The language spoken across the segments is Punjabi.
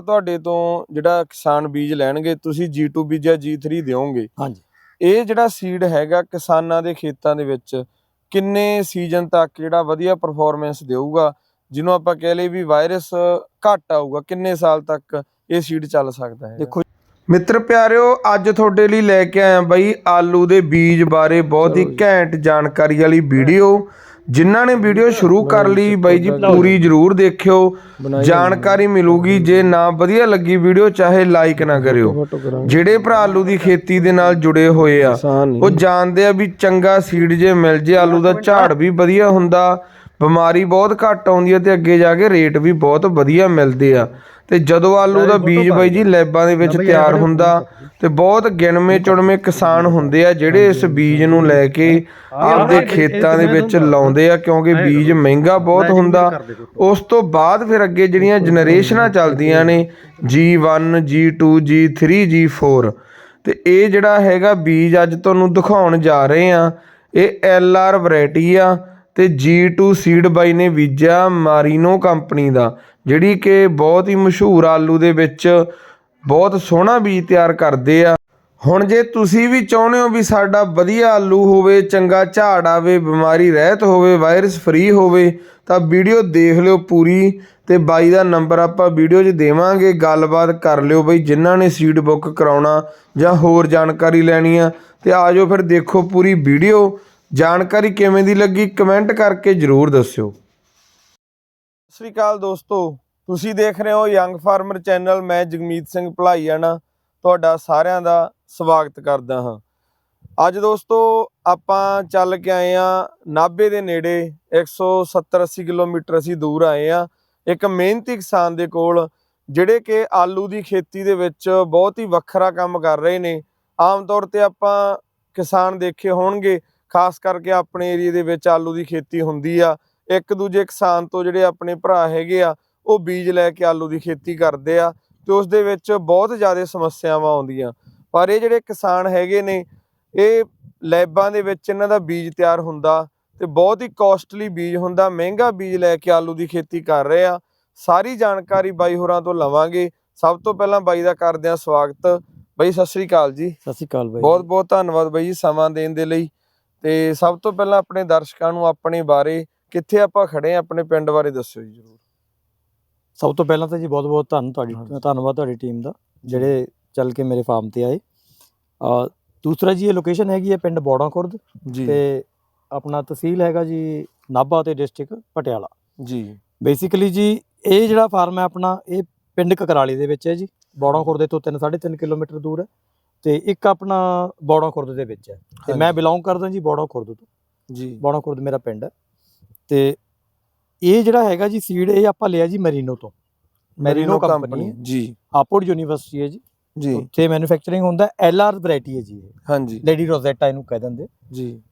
ਤੁਹਾਡੇ ਤੋਂ ਜਿਹੜਾ ਕਿਸਾਨ ਬੀਜ ਲੈਣਗੇ ਤੁਸੀਂ G2 ਬੀਜ ਜਾਂ G3 ਦਿਓਗੇ। ਹਾਂਜੀ। ਇਹ ਜਿਹੜਾ ਸੀਡ ਹੈਗਾ ਕਿਸਾਨਾਂ ਦੇ ਖੇਤਾਂ ਦੇ ਵਿੱਚ ਕਿੰਨੇ ਸੀਜ਼ਨ ਤੱਕ ਜਿਹੜਾ ਵਧੀਆ ਪਰਫਾਰਮੈਂਸ ਦੇਊਗਾ ਜਿਹਨੂੰ ਆਪਾਂ ਕਹਿ ਲਈ ਵੀ ਵਾਇਰਸ ਘੱਟ ਆਊਗਾ ਕਿੰਨੇ ਸਾਲ ਤੱਕ ਇਹ ਸੀਡ ਚੱਲ ਸਕਦਾ ਹੈ? ਦੇਖੋ ਮਿੱਤਰ ਪਿਆਰਿਓ ਅੱਜ ਤੁਹਾਡੇ ਲਈ ਲੈ ਕੇ ਆਇਆ ਬਈ ਆਲੂ ਦੇ ਬੀਜ ਬਾਰੇ ਬਹੁਤ ਹੀ ਘੈਂਟ ਜਾਣਕਾਰੀ ਵਾਲੀ ਵੀਡੀਓ ਜਿਨ੍ਹਾਂ ਨੇ ਵੀਡੀਓ ਸ਼ੁਰੂ ਕਰ ਲਈ ਬਾਈ ਜੀ ਪੂਰੀ ਜਰੂਰ ਦੇਖਿਓ। ਜਾਣਕਾਰੀ ਮਿਲੂਗੀ ਜੇ ਨਾ ਵਧੀਆ ਲੱਗੀ ਵੀਡੀਓ ਚਾਹੇ ਲਾਈਕ ਨਾ ਕਰਿਓ। ਜਿਹੜੇ ਭਰਾ ਆਲੂ ਦੀ ਖੇਤੀ ਦੇ ਨਾਲ ਜੁੜੇ ਹੋਏ ਆ ਉਹ ਜਾਣਦੇ ਆ ਵੀ ਚੰਗਾ ਸੀਡ ਜੇ ਮਿਲ ਜੇ ਆਲੂ ਦਾ ਝਾੜ ਵੀ ਵਧੀਆ ਹੁੰਦਾ ਬਿਮਾਰੀ ਬਹੁਤ ਘੱਟ ਆਉਂਦੀ ਹੈ ਤੇ ਅੱਗੇ ਜਾ ਕੇ ਰੇਟ ਵੀ ਬਹੁਤ ਵਧੀਆ ਮਿਲਦੇ ਆ। ਤੇ ਜਦੋਂ ਆਲੂ ਦਾ ਬੀਜ ਬਾਈ ਜੀ ਲੈਬਾਂ ਦੇ ਵਿੱਚ ਤਿਆਰ ਹੁੰਦਾ ਤੇ ਬਹੁਤ ਗਿਣਵੇਂ ਚੁਣਵੇਂ ਕਿਸਾਨ ਹੁੰਦੇ ਆ ਜਿਹੜੇ ਇਸ ਬੀਜ ਨੂੰ ਲੈ ਕੇ ਆਪਦੇ ਖੇਤਾਂ ਦੇ ਵਿੱਚ ਲਾਉਂਦੇ ਆ ਕਿਉਂਕਿ ਬੀਜ ਮਹਿੰਗਾ ਬਹੁਤ ਹੁੰਦਾ। ਉਸ ਤੋਂ ਬਾਅਦ ਫਿਰ ਅੱਗੇ ਜਿਹੜੀਆਂ ਜਨਰੇਸ਼ਨਾਂ ਚੱਲਦੀਆਂ ਨੇ G1 G2 G3 G4 ਤੇ ਇਹ ਜਿਹੜਾ ਹੈਗਾ ਬੀਜ ਅੱਜ ਤੁਹਾਨੂੰ ਦਿਖਾਉਣ ਜਾ ਰਹੇ ਆ ਇਹ LR ਵੈਰਾਈਟੀ ਆ ਤੇ G2 ਸੀਡ ਬਾਈ ਨੇ ਬੀਜਿਆ ਮਾਰੀਨੋ ਕੰਪਨੀ ਦਾ। ਜਿਹੜੀ ਕਿ ਬਹੁਤ ਹੀ ਮਸ਼ਹੂਰ ਆਲੂ ਦੇ ਵਿੱਚ ਬਹੁਤ ਸੋਹਣਾ ਬੀਜ ਤਿਆਰ ਕਰਦੇ ਆ। ਹੁਣ ਜੇ ਤੁਸੀਂ ਵੀ ਚਾਹੁੰਦੇ ਹੋ ਵੀ ਸਾਡਾ ਵਧੀਆ ਆਲੂ ਹੋਵੇ, ਚੰਗਾ ਝਾੜ ਆਵੇ, ਬਿਮਾਰੀ ਰਹਿਤ ਹੋਵੇ, ਵਾਇਰਸ ਫ੍ਰੀ ਹੋਵੇ, ਤਾਂ ਵੀਡੀਓ ਦੇਖ ਲਿਓ ਪੂਰੀ ਤੇ ਬਾਈ ਦਾ ਨੰਬਰ ਆਪਾਂ ਵੀਡੀਓ 'ਚ ਦੇਵਾਂਗੇ। ਗੱਲਬਾਤ ਕਰ ਲਿਓ ਬਈ ਜਿਨ੍ਹਾਂ ਨੇ ਸੀਡ ਬੁੱਕ ਕਰਾਉਣਾ ਜਾਂ ਹੋਰ ਜਾਣਕਾਰੀ ਲੈਣੀ ਆ ਤੇ ਆਜੋ ਫਿਰ ਦੇਖੋ ਪੂਰੀ ਵੀਡੀਓ। ਜਾਣਕਾਰੀ ਕਿਵੇਂ ਦੀ ਲੱਗੀ ਕਮੈਂਟ ਕਰਕੇ ਜਰੂਰ ਦੱਸਿਓ। ਸ੍ਰੀ ਅਕਾਲ ਦੋਸਤੋ। ਤੁਸੀਂ ਦੇਖ ਰਹੇ ਹੋ ਯੰਗ ਫਾਰਮਰ ਚੈਨਲ ਮੈਂ ਜਗਮੀਤ ਸਿੰਘ ਭਲਾਈਆਣਾ ਤੁਹਾਡਾ ਸਾਰਿਆਂ ਦਾ ਸਵਾਗਤ ਕਰਦਾ ਹਾਂ। ਅੱਜ ਦੋਸਤੋ, ਆਪਾਂ ਚੱਲ ਕੇ ਆਏ ਆ ਨਾਭੇ ਦੇ ਨੇੜੇ 170 80 ਕਿਲੋਮੀਟਰ ਅਸੀਂ ਦੂਰ ਆਏ ਆ ਇੱਕ ਮਿਹਨਤੀ ਕਿਸਾਨ ਦੇ ਕੋਲ, ਜਿਹੜੇ ਕਿ ਆਲੂ ਦੀ ਖੇਤੀ ਦੇ ਵਿੱਚ ਬਹੁਤ ਹੀ ਵੱਖਰਾ ਕੰਮ ਕਰ ਰਹੇ ਨੇ। ਆਮ ਤੌਰ ਤੇ ਆਪਾਂ ਕਿਸਾਨ ਦੇਖੇ ਹੋਣਗੇ, ਖਾਸ ਕਰਕੇ ਆਪਣੇ ਏਰੀਆ ਦੇ ਵਿੱਚ ਆਲੂ ਦੀ ਖੇਤੀ ਹੁੰਦੀ ਆ। ਇੱਕ ਦੂਜੇ ਕਿਸਾਨ ਤੋਂ ਜਿਹੜੇ ਆਪਣੇ ਭਰਾ ਹੈਗੇ ਆ ਉਹ ਬੀਜ ਲੈ ਕੇ ਆਲੂ ਦੀ ਖੇਤੀ ਕਰਦੇ ਆ ਤੇ ਉਸ ਦੇ ਵਿੱਚ ਬਹੁਤ ਜ਼ਿਆਦਾ ਸਮੱਸਿਆਵਾਂ ਆਉਂਦੀਆਂ। ਪਰ ਇਹ ਜਿਹੜੇ ਕਿਸਾਨ ਹੈਗੇ ਨੇ ਇਹ ਲੈਬਾਂ ਦੇ ਵਿੱਚ ਇਹਨਾਂ ਦਾ ਬੀਜ ਤਿਆਰ ਹੁੰਦਾ ਤੇ ਬਹੁਤ ਹੀ ਕਾਸਟਲੀ ਬੀਜ ਹੁੰਦਾ ਮਹਿੰਗਾ ਬੀਜ ਲੈ ਕੇ ਆਲੂ ਦੀ ਖੇਤੀ ਕਰ ਰਹੇ ਆ। ਸਾਰੀ ਜਾਣਕਾਰੀ ਬਾਈ ਹੋਰਾਂ ਤੋਂ ਲਵਾਂਗੇ। ਸਭ ਤੋਂ ਪਹਿਲਾਂ ਬਾਈ ਦਾ ਕਰਦੇ ਆ ਸਵਾਗਤ। ਬਾਈ ਸਤਿ ਸ੍ਰੀ ਅਕਾਲ ਜੀ। ਸਤਿ ਸ਼੍ਰੀ ਅਕਾਲ ਬਾਈ ਬਹੁਤ ਬਹੁਤ ਧੰਨਵਾਦ ਬਾਈ ਜੀ ਸਮਾਂ ਦੇਣ ਦੇ ਲਈ। ਤੇ ਸਭ ਤੋਂ ਪਹਿਲਾਂ ਆਪਣੇ ਦਰਸ਼ਕਾਂ ਨੂੰ ਆਪਣੇ ਬਾਰੇ ਕਿੱਥੇ ਆਪਾਂ ਖੜੇ ਆ ਆਪਣੇ ਪਿੰਡ ਬਾਰੇ ਦੱਸਿਓ ਜੀ ਜਰੂਰ। ਸਭ ਤੋਂ ਪਹਿਲਾਂ ਤਾਂ ਜੀ ਬਹੁਤ ਬਹੁਤ ਧੰਨ ਤੁਹਾਡੀ। ਧੰਨਵਾਦ ਤੁਹਾਡੀ ਟੀਮ ਦਾ ਜਿਹੜੇ ਚੱਲ ਕੇ ਮੇਰੇ ਫਾਰਮ ਤੇ ਆਏ। ਆ ਦੂਸਰਾ ਜੀ ਇਹ ਲੋਕੇਸ਼ਨ ਹੈਗੀ ਹੈ ਪਿੰਡ ਬੋੜਾ ਖੁਰਦ ਜੀ। ਤੇ ਆਪਣਾ ਤਹਿਸੀਲ ਹੈਗਾ ਜੀ ਨਾਭਾ ਤੇ ਡਿਸਟ੍ਰਿਕਟ ਪਟਿਆਲਾ। ਜੀ। ਬੇਸਿਕਲੀ ਜੀ ਇਹ ਜਿਹੜਾ ਫਾਰਮ ਹੈ ਆਪਣਾ ਇਹ ਪਿੰਡ ਕਕਰਾਲੀ ਦੇ ਵਿੱਚ ਹੈ ਜੀ। ਬੋੜਾ ਖੁਰਦ ਤੋਂ 3 3.5 ਕਿਲੋਮੀਟਰ ਦੂਰ ਹੈ ਤੇ ਇੱਕ ਆਪਣਾ ਬੋੜਾ ਖੁਰਦ ਦੇ ਵਿੱਚ ਹੈ। ਤੇ ਮੈਂ। ਬਿਲੋਂਗ ਕਰਦਾ ਜੀ ਬੋੜਾ ਖੁਰਦ ਤੋਂ। ਜੀ। ਬੋੜਾ ਖੁਰਦ ਮੇਰਾ ਪਿੰਡ ਹੈ। ਤੇ ਇਹ ਜਿਹੜਾ ਹੈਗਾ ਜੀ ਸੀਡ ਇਹ ਆਪਾਂ ਲਿਆ ਜੀ ਮੈਰੀਨੋ ਤੋਂ। ਮੈਰੀਨੋ ਕੰਪਨੀ ਜੀ। ਆਪੋਰਡ ਯੂਨੀਵਰਸਿਟੀ ਹੈ ਜੀ। ਜੀ। ਉੱਥੇ ਮੈਨੂਫੈਕਚਰਿੰਗ ਹੁੰਦਾ ਐਲਆਰ ਵੈਰਾਈਟੀ ਹੈ ਜੀ ਇਹ। ਹਾਂਜੀ। ਲੇਡੀ ਰੋਜ਼ੈਟਾ ਇਹਨੂੰ ਕਹਿ ਦਿੰਦੇ। ਜੀ।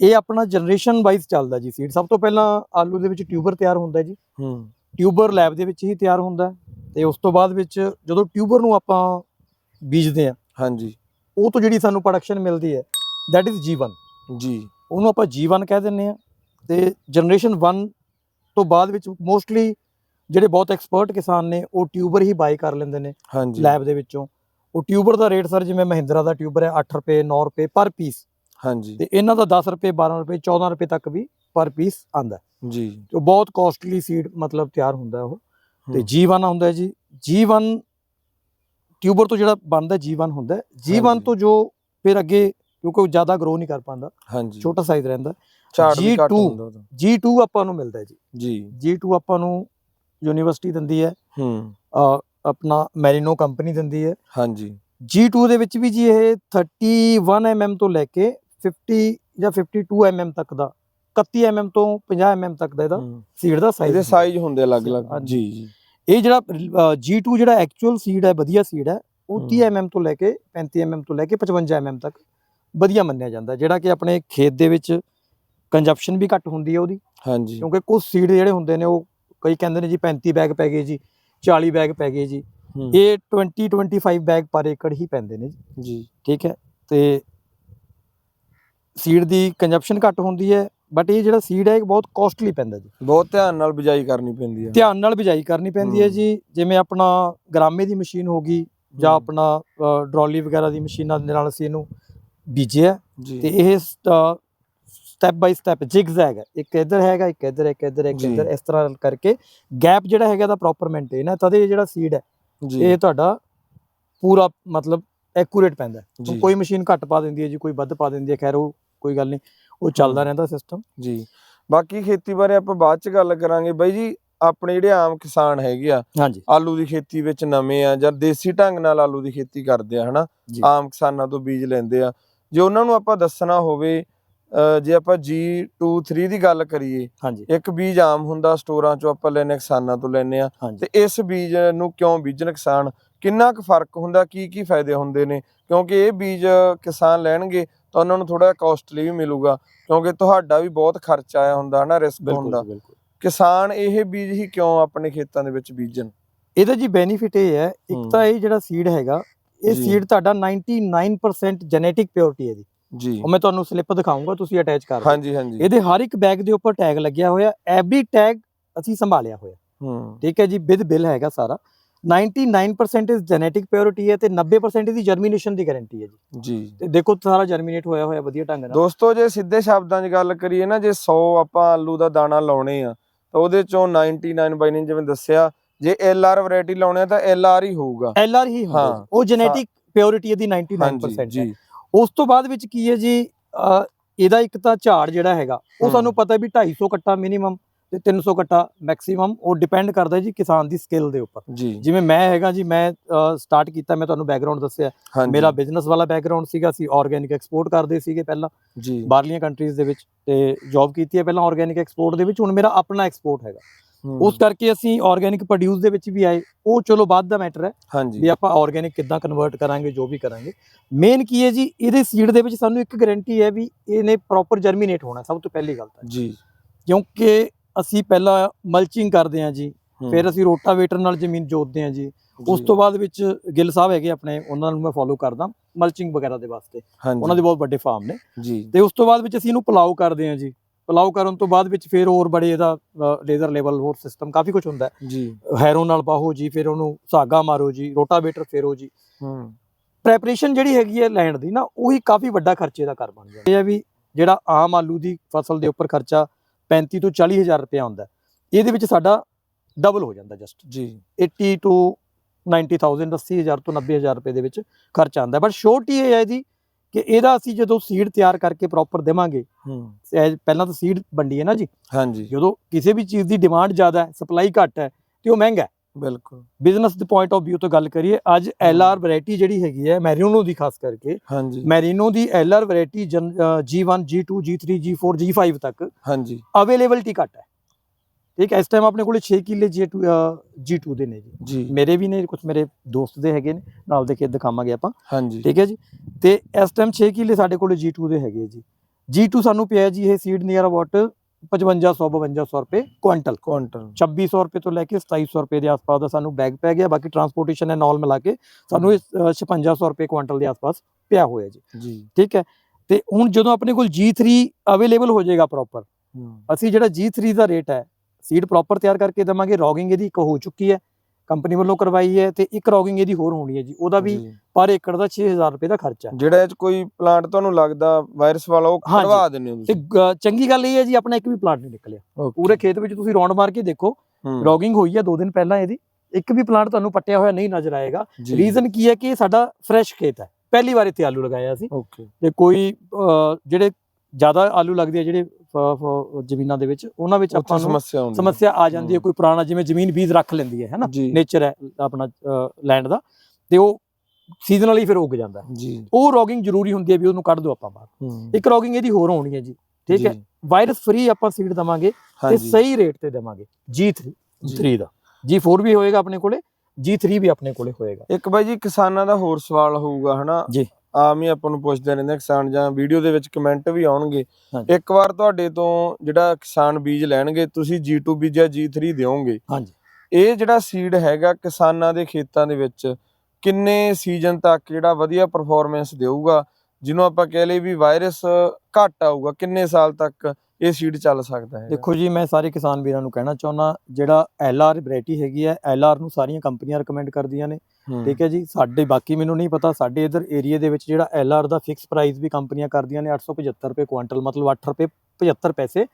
ਇਹ ਆਪਣਾ ਜਨਰੇਸ਼ਨ ਵਾਈਜ਼ ਚੱਲਦਾ ਜੀ ਸੀਡ ਸਭ ਤੋਂ ਪਹਿਲਾਂ ਆਲੂ ਦੇ ਵਿੱਚ ਟਿਊਬਰ ਤਿਆਰ ਹੁੰਦਾ ਜੀ। ਹੂੰ। ਟਿਊਬਰ ਲੈਬ ਦੇ ਵਿੱਚ ਹੀ ਤਿਆਰ ਹੁੰਦਾ ਤੇ ਉਸ ਤੋਂ ਬਾਅਦ ਵਿੱਚ ਜਦੋਂ ਟਿਊਬਰ ਨੂੰ ਆਪਾਂ ਬੀਜਦੇ ਆ ਹਾਂਜੀ। ਉਹ ਤੋਂ ਜਿਹੜੀ ਸਾਨੂੰ ਪ੍ਰੋਡਕਸ਼ਨ ਮਿਲਦੀ ਹੈ ਦੈਟ ਇਜ਼ G1 ਜੀ। ਉਹਨੂੰ ਆਪਾਂ G1 ਕਹਿ ਦਿੰਨੇ ਆ ਤੇ ਜਨਰੇਸ਼ਨ 1 ਤੋਂ ਬਾਅਦ ਵਿੱਚ ਮੋਸਟਲੀ ਜਿਹੜੇ ਬਹੁਤ ਐਕਸਪਰਟ ਕਿਸਾਨ ਨੇ ਉਹ ਟਿਊਬਰ ਹੀ ਬਾਈ ਕਰ ਲੈਂਦੇ ਨੇ ਲੈਬ ਦੇ ਵਿੱਚੋਂ। ਉਹ ਟਿਊਬਰ ਦਾ ਰੇਟ ਸਰ ਜਿਵੇਂ ਮਹਿੰਦਰਾ ਦਾ ਟਿਊਬਰ ਹੈ 8 ਰੁਪਏ 9 ਰੁਪਏ ਪਰ ਪੀਸ ਹਾਂਜੀ। ਤੇ ਇਹਨਾਂ ਦਾ 10 ਰੁਪਏ 12 ਰੁਪਏ 14 ਰੁਪਏ ਤੱਕ ਵੀ ਪਰ ਪੀਸ ਆਂਦਾ ਜੀ। ਉਹ ਬਹੁਤ ਕਾਸਟਲੀ ਸੀਡ ਮਤਲਬ ਤਿਆਰ ਹੁੰਦਾ ਉਹ। ਤੇ ਹੂੰ। G1 ਆਉਂਦਾ ਹੈ ਜੀ। G1 ਟਿਊਬਰ ਤੋਂ ਜਿਹੜਾ ਬਣਦਾ G1 ਹੁੰਦਾ ਹੈ। G1 ਹਾਂਜੀ। ਤੋਂ ਜੋ ਫਿਰ ਅੱਗੇ ਕਿਉਂਕਿ ਉਹ ਜ਼ਿਆਦਾ ਗਰੋ ਨਹੀਂ ਕਰ ਪਾਉਂਦਾ। ਹਾਂਜੀ। ਛੋਟਾ ਸਾਈਜ਼ ਰਹਿੰਦਾ ਝਾੜ ਵੀ ਘੱਟ G2 ਹੁੰਦਾ ਉਹਦਾ। G2 ਆਪਾਂ ਨੂੰ ਮਿਲਦਾ ਹੈ ਜੀ। ਜੀ। G2 ਆਪਾਂ ਨੂੰ ਯੂਨੀਵਰਸਿਟੀ ਦਿੰਦੀ ਹੈ। ਹੂੰ। ਆਪਣਾ ਮੈਰੀਨੋ ਕੰਪਨੀ ਦਿੰਦੀ ਹੈ। ਹਾਂਜੀ। G2 ਦੇ ਵਿੱਚ ਵੀ ਜੀ ਇਹ 31 mm ਤੋਂ ਲੈ ਕੇ 50 ਜਾਂ 52 mm ਤੱਕ ਦਾ 31 mm ਤੋਂ 50 mm ਤੱਕ ਦਾ ਇਹਦਾ ਹੂੰ। ਸੀਡ ਦਾ ਸਾਈਜ਼ ਇਹਦੇ ਸਾਈਜ਼ ਹੁੰਦੇ ਅਲੱਗ-ਅਲੱਗ। ਹਾਂਜੀ। ਜੀ ਜੀ। ਇਹ ਜਿਹੜਾ ਅਹ, G2 ਜਿਹੜਾ ਐਕਚੁਅਲ ਸੀਡ ਹੈ ਵਧੀਆ ਸੀਡ ਹੈ ਉਹ ਹੂੰ। 30 mm ਤੋਂ ਲੈ ਕੇ 35 mm ਤੋਂ ਲੈ ਕੇ 55 mm ਤੱਕ ਵਧੀਆ ਮੰਨਿਆ ਜਾਂਦਾ ਜਿਹੜਾ ਕਿ ਆਪਣੇ ਖੇਤ ਦੇ ਵਿੱਚ ਕੰਜਪਸ਼ਨ ਵੀ ਘੱਟ ਹੁੰਦੀ ਹੈ ਉਹਦੀ। ਹਾਂਜੀ। ਕਿਉਂਕਿ ਕੁਝ ਸੀਡ ਜਿਹੜੇ ਹੁੰਦੇ ਨੇ ਉਹ ਕਈ ਕਹਿੰਦੇ ਨੇ ਜੀ 35 ਬੈਗ ਪੈ ਗਏ ਜੀ 40 ਬੈਗ ਪੈ ਗਏ ਜੀ। ਇਹ 20 25 ਬੈਗ ਪਰ ਏਕੜ ਹੀ ਪੈਂਦੇ ਨੇ ਜੀ। ਜੀ। ਠੀਕ ਹੈ? ਤੇ ਸੀਡ ਦੀ ਕੰਜਪਸ਼ਨ ਘੱਟ ਹੁੰਦੀ ਹੈ ਬਟ ਇਹ ਜਿਹੜਾ ਸੀਡ ਹੈ ਇਹ ਬਹੁਤ ਕੋਸਟਲੀ ਪੈਂਦਾ ਜੀ। ਬਹੁਤ ਧਿਆਨ ਨਾਲ ਬਿਜਾਈ ਕਰਨੀ ਪੈਂਦੀ ਹੈ। ਧਿਆਨ ਨਾਲ ਬਿਜਾਈ ਕਰਨੀ ਪੈਂਦੀ ਹੈ। ਜੀ। ਜਿਵੇਂ ਆਪਣਾ ਗ੍ਰਾਮੇ ਦੀ ਮਸ਼ੀਨ ਹੋ ਗਈ ਜਾਂ। ਆਪਣਾ ਡਰੋਲੀ ਵਗੈਰਾ ਦੀ ਮਸ਼ੀਨਾਂ ਦੇ ਨਾਲ ਅਸੀਂ ਇਹਨੂੰ ਬੀਜਿਆ। ਤੇ ਇਹ ਸਟੈਪ ਬਾਈ ਸਟੈਪ ਜਿਗਜ਼ੈਗ ਇੱਕ ਇੱਧਰ ਹੈਗਾ ਇੱਕ ਇੱਧਰ ਇੱਕ ਇੱਧਰ ਇੱਕ। ਇੱਧਰ ਇਸ ਤਰ੍ਹਾਂ ਕਰਕੇ ਗੈਪ ਜਿਹੜਾ ਹੈਗਾ ਦਾ ਪ੍ਰੋਪਰ ਮੇਨਟੇਨ ਹੈ ਤਦੇ ਇਹ ਜਿਹੜਾ ਸੀਡ ਹੈ ਇਹ ਤੁਹਾਡਾ ਪੂਰਾ ਮਤਲਬ ਐਕੂਰੇਟ ਪੈਂਦਾ। ਕੋਈ ਮਸ਼ੀਨ ਘੱਟ ਪਾ ਦਿੰਦੀ ਹੈ ਜੀ ਕੋਈ ਵੱਧ ਪਾ ਦਿੰਦੀ ਹੈ ਖੈਰ ਉਹ ਕੋਈ ਗੱਲ ਨਹੀਂ ਉਹ ਚੱਲਦਾ। ਰਹਿੰਦਾ ਸਿਸਟਮ ਜੀ। ਬਾਕੀ ਖੇਤੀ ਬਾਰੇ ਆਪਾਂ ਬਾਅਦ ਚ ਗੱਲ ਕਰਾਂਗੇ ਬਾਈ ਜੀ ਆਪਣੇ ਜਿਹੜੇ ਆਮ ਕਿਸਾਨ ਹੈਗੇ ਆ ਆਲੂ ਦੀ ਖੇਤੀ ਵਿੱਚ ਨਵੇਂ ਆ ਜਾਂ ਦੇਸੀ ਢੰਗ ਨਾਲ ਆਲੂ ਦੀ ਖੇਤੀ ਕਰਦੇ ਆ ਹਨਾ? ਆਮ ਕਿਸਾਨਾਂ ਤੋਂ ਬੀਜ ਲੈਂਦੇ ਆ। ਜੇ ਉਹਨਾਂ ਨੂੰ ਆਪਾਂ ਦੱਸਣਾ ਹੋਵੇ ਜੇ ਆਪਾਂ G23 ਦੀ ਗੱਲ ਕਰੀਏ ਹਾਂਜੀ। ਇੱਕ ਬੀਜ ਆਮ ਹੁੰਦਾ ਸਟੋਰਾਂ ਚੋਂ ਆਪਾਂ ਲੈਨੇ ਕਿਸਾਨਾਂ ਤੋਂ ਲੈਨੇ ਆ ਤੇ ਇਸ ਬੀਜ ਨੂੰ ਕਿਉਂ ਬੀਜਣ ਕਿਸਾਨ ਕਿੰਨਾ ਕੁ ਫ਼ਰਕ ਹੁੰਦਾ ਕੀ ਕੀ ਫਾਇਦੇ ਹੁੰਦੇ ਨੇ? ਕਿਉਂਕਿ ਇਹ ਬੀਜ ਕਿਸਾਨ ਲੈਣਗੇ ਤਾਂ ਉਹਨਾਂ ਨੂੰ ਥੋੜਾ ਕਾਸਟਲੀ ਵੀ ਮਿਲੂਗਾ ਕਿਉਂਕਿ ਤੁਹਾਡਾ ਵੀ ਬਹੁਤ ਖਰਚ ਆਇਆ ਹੁੰਦਾ ਹਨਾ ਰਿਸਕ ਹੁੰਦਾ ਜੀ, ਕਿਸਾਨ ਇਹ ਬੀਜ ਹੀ ਕਿਉਂ ਆਪਣੇ ਖੇਤਾਂ ਦੇ ਵਿੱਚ ਬੀਜਣ? ਇਹਦਾ ਜੀ ਬੈਨੀਫਿਟ ਇਹ ਹੈ ਇੱਕ। ਤਾਂ ਇਹ ਜਿਹੜਾ ਸੀਡ ਹੈਗਾ ਇਹ ਜੀ। ਸੀਡ ਤੁਹਾਡਾ 99% ਜੈਨੇਟਿਕ ਪਿਓਰਿਟੀ ਹੈ ਦੀ ਜੀ। ਉਹ ਮੈਂ ਤੁਹਾਨੂੰ ਸਲਿੱਪ ਦਿਖਾਉਂਗਾ ਤੁਸੀਂ ਅਟੈਚ ਕਰ ਹਾਂਜੀ ਹਾਂਜੀ। ਇਹਦੇ ਹਰ ਇੱਕ ਬੈਗ ਦੇ ਉੱਪਰ ਟੈਗ ਲੱਗਿਆ ਹੋਇਆ ਐਵਰੀ ਟੈਗ ਅਸੀਂ ਸੰਭਾਲਿਆ ਹੋਇਆ। ਹੂੰ। ਠੀਕ ਹੈ ਜੀ ਵਿਦ ਬਿੱਲ ਹੈਗਾ ਸਾਰਾ। 99% ਇਸ ਜੈਨੇਟਿਕ ਪਿਓਰਿਟੀ ਹੈ ਤੇ 90% ਇਹਦੀ ਜਰਮੀਨੇਸ਼ਨ ਦੀ ਗਾਰੰਟੀ ਹੈ ਜੀ। ਜੀ। ਤੇ ਦੇਖੋ ਸਾਰਾ ਜਰਮੀਨੇਟ ਹੋਇਆ ਹੋਇਆ ਵਧੀਆ ਢੰਗ ਨਾਲ। ਦੋਸਤੋ ਜੇ ਸਿੱਧੇ ਸ਼ਬਦਾਂ 'ਚ ਗੱਲ ਕਰੀਏ ਨਾ ਜੇ 100 ਆਪਾਂ ਆਲੂ ਦਾ ਦਾਣਾ ਲਾਉਣੇ ਆ ਤਾਂ ਉਹਦੇ ਚੋਂ 99 ਬਾਈ ਨੇ ਜਿਵੇਂ ਦੱਸਿਆ ਜੇ LR ਵੈਰਾਈਟੀ ਲਾਉਣੇ ਆ ਤਾਂ LR ਹੀ ਹੋਊਗਾ। ਐਲਆਰ ਹੀ ਹੁੰਦਾ ਹਾਂ, ਜੀ। ਉਹ ਜੈਨੇਟਿਕ ਪਿਓਰਿਟੀ ਇਹਦੀ ਹਾਂਜੀ 99% ਹੈ। ਜੀ ਉਸ ਤੋਂ ਬਾਅਦ ਵਿੱਚ ਕੀ ਹੈ ਜੀ ਇਹਦਾ ਇੱਕ ਤਾਂ ਝਾੜ ਜਿਹੜਾ ਹੈਗਾ ਉਹ। ਸਾਨੂੰ ਪਤਾ ਵੀ 250 ਕੱਟਾ ਮਿਨੀਮਮ ਤੇ 300 ਕੱਟਾ ਮੈਕਸਿਮਮ ਉਹ ਡਿਪੈਂਡ ਕਰਦਾ ਜੀ ਕਿਸਾਨ ਦੀ ਸਕਿੱਲ ਦੇ ਉੱਪਰ। ਜਿਵੇਂ ਮੈਂ ਹੈਗਾ ਜੀ ਮੈਂ ਸਟਾਰਟ ਕੀਤਾ ਮੈਂ ਤੁਹਾਨੂੰ ਬੈਕਗ੍ਰਾਉਂਡ ਦੱਸਿਆ। ਮੇਰਾ ਬਿਜ਼ਨਸ ਵਾਲਾ ਬੈਕਗ੍ਰਾਉਂਡ ਸੀਗਾ ਅਸੀਂ ਆਰਗੈਨਿਕ ਐਕਸਪੋਰਟ ਕਰਦੇ ਸੀਗੇ ਪਹਿਲਾਂ ਬਾਹਰਲੀਆਂ ਕੰਟਰੀਜ਼ ਦੇ ਵਿੱਚ ਤੇ ਜੌਬ ਕੀਤੀ ਹੈ ਪਹਿਲਾਂ ਆਰਗੈਨਿਕ ਐਕਸਪੋਰਟ ਦੇ ਵਿੱਚ ਹੁਣ ਮੇਰਾ ਆਪਣਾ ਐਕਸਪੋਰਟ ਹੈਗਾ। ਉਸ ਕਰਕੇ ਅਸੀਂ ਆਰਗੈਨਿਕ ਪ੍ਰੋਡਿਊਸ ਦੇ ਵਿੱਚ ਵੀ ਆਏ। ਉਹ ਚਲੋ ਬਾਅਦ ਦਾ ਮੈਟਰ ਹੈ ਵੀ ਆਪਾਂ ਆਰਗੈਨਿਕ ਕਿੱਦਾਂ ਕਨਵਰਟ ਕਰਾਂਗੇ ਜੋ ਵੀ ਕਰਾਂਗੇ। ਮੇਨ ਕੀ ਹੈ ਜੀ ਇਹਦੇ ਸੀਡ ਦੇ ਵਿੱਚ ਸਾਨੂੰ ਇੱਕ ਗਾਰੰਟੀ ਹੈ ਵੀ ਇਹਨੇ ਪ੍ਰੋਪਰ ਜਰਮੀਨੇਟ ਹੋਣਾ ਸਭ ਤੋਂ ਪਹਿਲੀ ਗੱਲ ਤਾਂ। ਜੀ। ਕਿਉਂਕਿ ਅਸੀਂ ਪਹਿਲਾਂ ਮਲਚਿੰਗ ਕਰਦੇ ਹਾਂ ਜੀ ਫਿਰ ਅਸੀਂ ਰੋਟਾਵੇਟਰ ਨਾਲ ਜ਼ਮੀਨ ਜੋਤਦੇ ਹਾਂ ਜੀ। ਉਸ ਤੋਂ ਬਾਅਦ ਵਿੱਚ ਗਿੱਲ ਸਾਹਿਬ ਹੈਗੇ ਆਪਣੇ ਉਹਨਾਂ ਨੂੰ ਮੈਂ ਫੋਲੋ ਕਰਦਾ ਮਲਚਿੰਗ ਵਗੈਰਾ ਦੇ ਵਾਸਤੇ। ਉਹਨਾਂ ਦੇ ਬਹੁਤ ਵੱਡੇ ਫਾਰਮ ਨੇ। ਜੀ। ਤੇ ਉਸ ਤੋਂ ਬਾਅਦ ਵਿੱਚ ਅਸੀਂ ਇਹਨੂੰ ਪਲਾਉ ਕਰਦੇ ਹਾਂ ਜੀ। ਪਲਾਉ ਕਰਨ ਤੋਂ ਬਾਅਦ ਵਿੱਚ ਫਿਰ ਹੋਰ ਬੜੇ ਇਹਦਾ ਲੇਜ਼ਰ ਲੈਵਲ ਹੋਰ ਸਿਸਟਮ ਕਾਫੀ ਕੁਝ ਹੁੰਦਾ ਹੈ। ਜੀ। ਹੈਰੋ ਨਾਲ ਬਾਹੋ ਜੀ ਫਿਰ ਉਹਨੂੰ ਸਾਗਾ ਮਾਰੋ ਜੀ ਰੋਟਾਵੇਟਰ ਫੇਰੋ ਜੀ। ਹੂੰ। ਪ੍ਰੈਪਰੇਸ਼ਨ ਜਿਹੜੀ ਹੈਗੀ ਹੈ ਲੈਂਡ ਦੀ ਨਾ ਉਹੀ ਕਾਫੀ ਵੱਡਾ ਖਰਚੇ ਦਾ ਕਰ ਬਣ ਜਾਂਦਾ। ਇਹ ਹੈ ਵੀ ਜਿਹੜਾ ਆਮ ਆਲੂ ਦੀ ਫਸਲ ਦੇ ਉੱਪਰ ਖਰਚਾ 35 ਤੋਂ 40 ਹਜ਼ਾਰ ਰੁਪਏ ਆਉਂਦਾ। ਇਹਦੇ ਵਿੱਚ ਸਾਡਾ ਡਬਲ ਹੋ ਜਾਂਦਾ ਜਸਟ ਜੀ। 80 ਤੋਂ 90000 80000 ਤੋਂ 90000 ਰੁਪਏ ਦੇ ਵਿੱਚ ਖਰਚਾ ਆਉਂਦਾ ਬਟ ਸ਼ੋਰਟੀ ਇਹ ਹੈ ਜੀ ਕਿ ਇਹਦਾ ਅਸੀਂ ਜਦੋਂ ਸੀਡ ਤਿਆਰ ਕਰਕੇ ਪ੍ਰੋਪਰ ਦੇਵਾਂਗੇ ਪਹਿਲਾਂ ਤਾਂ ਸੀਡ ਵੰਡੀ ਹੈ ਨਾ ਜੀ। ਹਾਂਜੀ। ਜਦੋਂ ਕਿਸੇ ਵੀ ਚੀਜ਼ ਦੀ ਡਿਮਾਂਡ ਜ਼ਿਆਦਾ ਹੈ ਸਪਲਾਈ ਘੱਟ ਹੈ ਤੇ ਉਹ ਮਹਿੰਗਾ ਹੈ। ਬਿਲਕੁਲ। ਬਿਜ਼ਨਸ ਦੇ ਪੁਆਇੰਟ ਆਫ View ਤੋਂ ਗੱਲ ਕਰੀਏ ਅੱਜ ਐਲਆਰ ਵੈਰਾਈਟੀ ਜਿਹੜੀ ਹੈਗੀ ਹੈ ਮੈਰੀਨੋ ਦੀ ਖਾਸ ਕਰਕੇ ਹਾਂਜੀ। ਮੈਰੀਨੋ ਦੀ LR variety G1 G2 G3 G4 G5 ਤੱਕ ਹਾਂਜੀ। ਅਵੇਲੇਬਿਲਟੀ ਘੱਟ ਹੈ। ਹੈ ਇਸ ਟਾਈਮ ਆਪਣੇ ਕੋਲੇ 6 ਕਿੱਲੇ G2 ਅ, G2 ਦੇ ਨੇ ਜੀ। ਮੇਰੇ ਵੀ ਨੇ ਕੁਝ ਮੇਰੇ ਦੋਸਤ ਦੇ ਹੈਗੇ ਨੇ ਨਾਲ ਦੇ ਕੇ ਦਿਖਾਵਾਂਗੇ ਆਪਾਂ। ਹਾਂਜੀ। ਠੀਕ ਹੈ ਜੀ? ਤੇ ਇਸ ਟਾਈਮ 6 ਕਿੱਲੇ ਸਾਡੇ ਕੋਲੇ G2 ਦੇ ਹੈਗੇ ਜੀ। G2 ਸਾਨੂੰ ਪਿਆ ਜੀ ਇਹ ਸੀਡ ਨੀਅਰ ਅਬਾਊਟ 5500 5200 ਰੁਪਏ ਕੁਇੰਟਲ ਕੁਆਂਟਲ। 2600 ਰੁਪਏ ਤੋਂ ਲੈ ਕੇ 2700 ਰੁਪਏ ਦੇ ਆਸ-ਪਾਸ ਦਾ ਸਾਨੂੰ ਬੈਗ ਪੈ ਗਿਆ। ਬਾਕੀ ਟਰਾਂਸਪੋਰਟੇਸ਼ਨ ਐਂਡ ਆਲ ਮਿਲਾ ਕੇ ਸਾਨੂੰ ਇਹ ਅ, 5600 ਰੁਪਏ ਕੁਇੰਟਲ ਦੇ ਆਸ-ਪਾਸ ਪਿਆ ਹੋਇਆ ਜੀ। ਜੀ। ਠੀਕ ਹੈ? ਤੇ ਹੁਣ ਜਦੋਂ ਆਪਣੇ ਕੋਲ G3 ਅਵੇਲੇਬਲ ਹੋ ਜਾਏਗਾ ਪ੍ਰੋਪਰ ਅਸੀਂ ਜਿਹੜਾ G3 ਦਾ ਰੇਟ ਹੈ ਸੀਡ ਪ੍ਰੋਪਰ ਤਿਆਰ ਕਰਕੇ ਦੇਵਾਂਗੇ ਰੌਗਿੰਗ ਇਹਦੀ ਇੱਕ ਹੋ ਚੁੱਕੀ ਹੈ ਕੰਪਨੀ ਵੱਲੋਂ ਕਰਵਾਈ ਹੈ ਤੇ ਇੱਕ ਰੌਗਿੰਗ ਇਹਦੀ ਹੋਰ ਹੋਣੀ ਹੈ ਜੀ ਉਹਦਾ ਵੀ। ਪਰ ਏਕੜ ਦਾ 6000 ਰੁਪਏ ਦਾ ਖਰਚਾ ਜਿਹੜਾ ਇਹ 'ਚ ਕੋਈ ਪਲਾਂਟ ਤੁਹਾਨੂੰ ਲੱਗਦਾ ਵਾਇਰਸ ਵਾਲਾ ਉਹ। ਕਢਵਾ ਦਿੰਦੇ ਹੋ ਤੇ ਤੁਸੀਂ ਚੰਗੀ ਗੱਲ ਇਹ ਹੈ ਜੀ ਆਪਣਾ ਇੱਕ ਵੀ ਪਲਾਂਟ ਨਹੀਂ ਨਿਕਲਿਆ. ਪੂਰੇ ਖੇਤ ਵਿੱਚ ਤੁਸੀਂ ਰੌਂਡ ਮਾਰ ਕੇ ਦੇਖੋ ਰੌਗਿੰਗ ਹੋਈ ਹੈ 2 ਦਿਨ ਪਹਿਲਾਂ ਇਹਦੀ ਇੱਕ ਵੀ ਪਲਾਂਟ ਤੁਹਾਨੂੰ ਪੱਟਿਆ ਹੋਇਆ ਨਹੀਂ ਨਜ਼ਰ ਆਏਗਾ। ਰੀਜ਼ਨ ਕੀ ਹੈ ਕਿ ਸਾਡਾ ਫਰੈਸ਼ ਖੇਤ ਹੈ ਪਹਿਲੀ ਵਾਰ ਇੱਥੇ ਆਲੂ ਲਗਾਇਆ ਸੀ। ਓਕੇ ਤੇ ਕੋਈ ਜਿਹੜੇ ਜ਼ਿਆਦਾ ਆਲੂ ਲੱਗਦੇ ਆ ਜਿਹੜੇ ਜ਼ਮੀਨਾਂ ਦੇ ਵਿੱਚ ਉਹਨਾਂ ਵਿੱਚ ਆਪਾਂ ਨੂੰ ਸਮੱਸਿਆ ਆਉਂਦੀ ਹੈ। ਸਮੱਸਿਆ ਆ ਜਾਂਦੀ ਹੈ। ਕੋਈ ਪੁਰਾਣਾ ਜਿਵੇਂ ਜ਼ਮੀਨ ਬੀਜ ਰੱਖ ਲੈਂਦੀ ਹੈ ਹੈਨਾ? ਜੀ। ਨੇਚਰ ਹੈ ਆਪਣਾ ਲੈਂਡ ਦਾ ਤੇ ਉਹ ਸੀਜ਼ਨਲੀ ਫਿਰ ਉੱਗ ਜਾਂਦਾ ਹੈ। ਜੀ। ਉਹ ਰੌਗਿੰਗ ਜ਼ਰੂਰੀ ਹੁੰਦੀ ਹੈ ਵੀ ਉਹਨੂੰ ਕੱਢ ਦਿਓ ਆਪਾਂ ਬਾਹਰ। ਇੱਕ ਰੌਗਿੰਗ ਇਹਦੀ ਹੋਰ ਹੋਣੀ ਹੈ ਜੀ ਠੀਕ ਹੈ? ਜੀ, ਵਾਇਰਸ ਫ੍ਰੀ ਆਪਾਂ ਸੀਡ ਦਵਾਂਗੇ ਤੇ ਸਹੀ ਰੇਟ ਤੇ ਦੇਵਾਂਗੇ G3 3 ਦਾ। G4 ਵੀ ਹੋਏਗਾ ਆਪਣੇ ਕੋਲੇ G3 ਵੀ ਆਪਣੇ ਕੋਲੇ ਹੋਏਗਾ। ਇੱਕ ਬਾਈ ਜੀ ਕਿਸਾਨਾਂ ਦਾ ਹੋਰ ਸਵਾਲ ਹੋਊਗਾ ਹਨਾ? ਜੀ। ਆਮ ਹੀ ਆਪਾਂ ਨੂੰ ਪੁੱਛਦੇ ਰਹਿੰਦੇ ਕਿਸਾਨ ਜਾਂ ਵੀਡੀਓ ਦੇ ਵਿੱਚ ਕਮੈਂਟ ਵੀ ਆਉਣਗੇ। ਹਾਂਜੀ। ਇੱਕ ਵਾਰ ਤੁਹਾਡੇ ਤੋਂ ਜਿਹੜਾ ਕਿਸਾਨ ਬੀਜ ਲੈਣਗੇ ਤੁਸੀਂ G2 ਬੀਜਿਆ G3 ਦਿਓਗੇ। ਹਾਂਜੀ। ਇਹ ਜਿਹੜਾ ਸੀਡ ਹੈਗਾ ਕਿਸਾਨਾਂ ਦੇ ਖੇਤਾਂ ਦੇ ਵਿੱਚ ਕਿੰਨੇ ਸੀਜ਼ਨ ਤੱਕ ਜਿਹੜਾ ਵਧੀਆ ਪਰਫਾਰਮੈਂਸ ਦੇਊਗਾ ਜਿਹਨੂੰ ਆਪਾਂ ਕਹਿ ਲਈ ਵੀ ਵਾਇਰਸ ਘੱਟ ਆਊਗਾ ਕਿੰਨੇ ਸਾਲ ਤੱਕ ਇਹ ਸੀਡ ਚੱਲ ਸਕਦਾ ਹੈ ਦੇਖੋ ਜੀ ਮੈਂ ਸਾਰੇ ਕਿਸਾਨ ਵੀਰਾਂ ਨੂੰ ਕਹਿਣਾ ਚਾਹੁੰਦਾ ਜਿਹੜਾ ਐਲਆਰ ਵੈਰਾਈਟੀ ਹੈਗੀ ਹੈ ਐਲਆਰ ਨੂੰ ਸਾਰੀਆਂ ਕੰਪਨੀਆਂ ਰეკਮੈਂਡ ਕਰਦੀਆਂ ਨੇ। ਠੀਕ ਹੈ ਜੀ ਸਾਡੇ ਬਾਕੀ ਮੈਨੂੰ ਨਹੀਂ ਪਤਾ ਸਾਡੇ ਇਧਰ ਏਰੀਆ ਦੇ ਵਿੱਚ ਜਿਹੜਾ ਐਲਆਰ ਦਾ ਫਿਕਸ ਪ੍ਰਾਈਸ ਵੀ ਕੰਪਨੀਆਂ ਕਰਦੀਆਂ ਨੇ 875 ਰੁਪਏ ਕੁਆਂਟਲ ਮਤਲਬ 8 ਰੁਪਏ 75 ਪੈਸੇ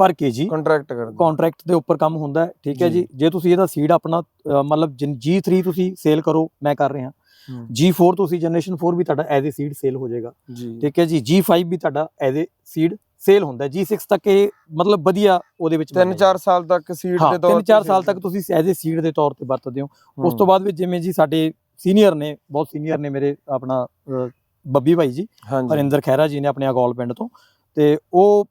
ਪਰ ਕੇਜੀ ਕੰਟਰੈਕਟ ਕਰਦੇ ਕੰਟਰੈਕਟ ਦੇ ਉੱਪਰ ਕੰਮ ਹੁੰਦਾ ਹੈ ਠੀਕ ਹੈ ਜੀ। ਜੀ। ਤੁਸੀਂ ਇਹਦਾ ਸੀਡ ਆਪਣਾ ਮਤਲਬ G3 ਤੁਸੀਂ ਸੇਲ ਕਰੋ ਮੈਂ ਕਰ ਰਿਹਾ। ਹੂੰ। G4 ਤੁਸੀਂ ਜਨਰੇਸ਼ਨ 4 ਵੀ ਤੁਹਾਡਾ ਐਜ਼ ਅ ਸੀਡ ਸੇਲ ਹੋ ਜਾਏਗਾ। ਠੀਕ ਹੈ ਜੀ G5 ਵੀ ਤੁਹਾਡਾ ਐਜ਼ ਅ ਸੀਡ ਸੇਲ ਹੁੰਦਾ ਹੈ। G6 ਤੱਕ ਇਹ ਮਤਲਬ ਵਧੀਆ ਉਹਦੇ ਵਿੱਚ ਤਿੰਨ ਬਣੇਗਾ। ਚਾਰ ਸਾਲ ਤੱਕ ਸੀਡ ਦੇ ਤੌਰ ਤਿੰਨ ਚਾਰ ਸਾਲ ਤੱਕ ਤੁਸੀਂ ਐਜ਼ ਅ ਸੀਡ ਦੇ ਤੌਰ ਤੇ ਵਰਤਦੇ ਹੋ। ਉਸ ਤੋਂ ਬਾਅਦ ਵਿੱਚ ਜਿਵੇਂ ਜੀ ਸਾਡੇ ਸੀਨੀਅਰ ਨੇ ਬਹੁਤ ਸੀਨੀਅਰ ਨੇ ਮੇਰੇ ਆਪਣਾ ਬੱਬੀ ਭਾਈ ਜੀ ਹਰਿੰਦਰ ਖਹਿਰਾ ਜੀ ਨੇ ਆਪਣੇ ਅਗੌਲ ਪਿੰਡ ਤੋਂ। ਤੇ ਉਹ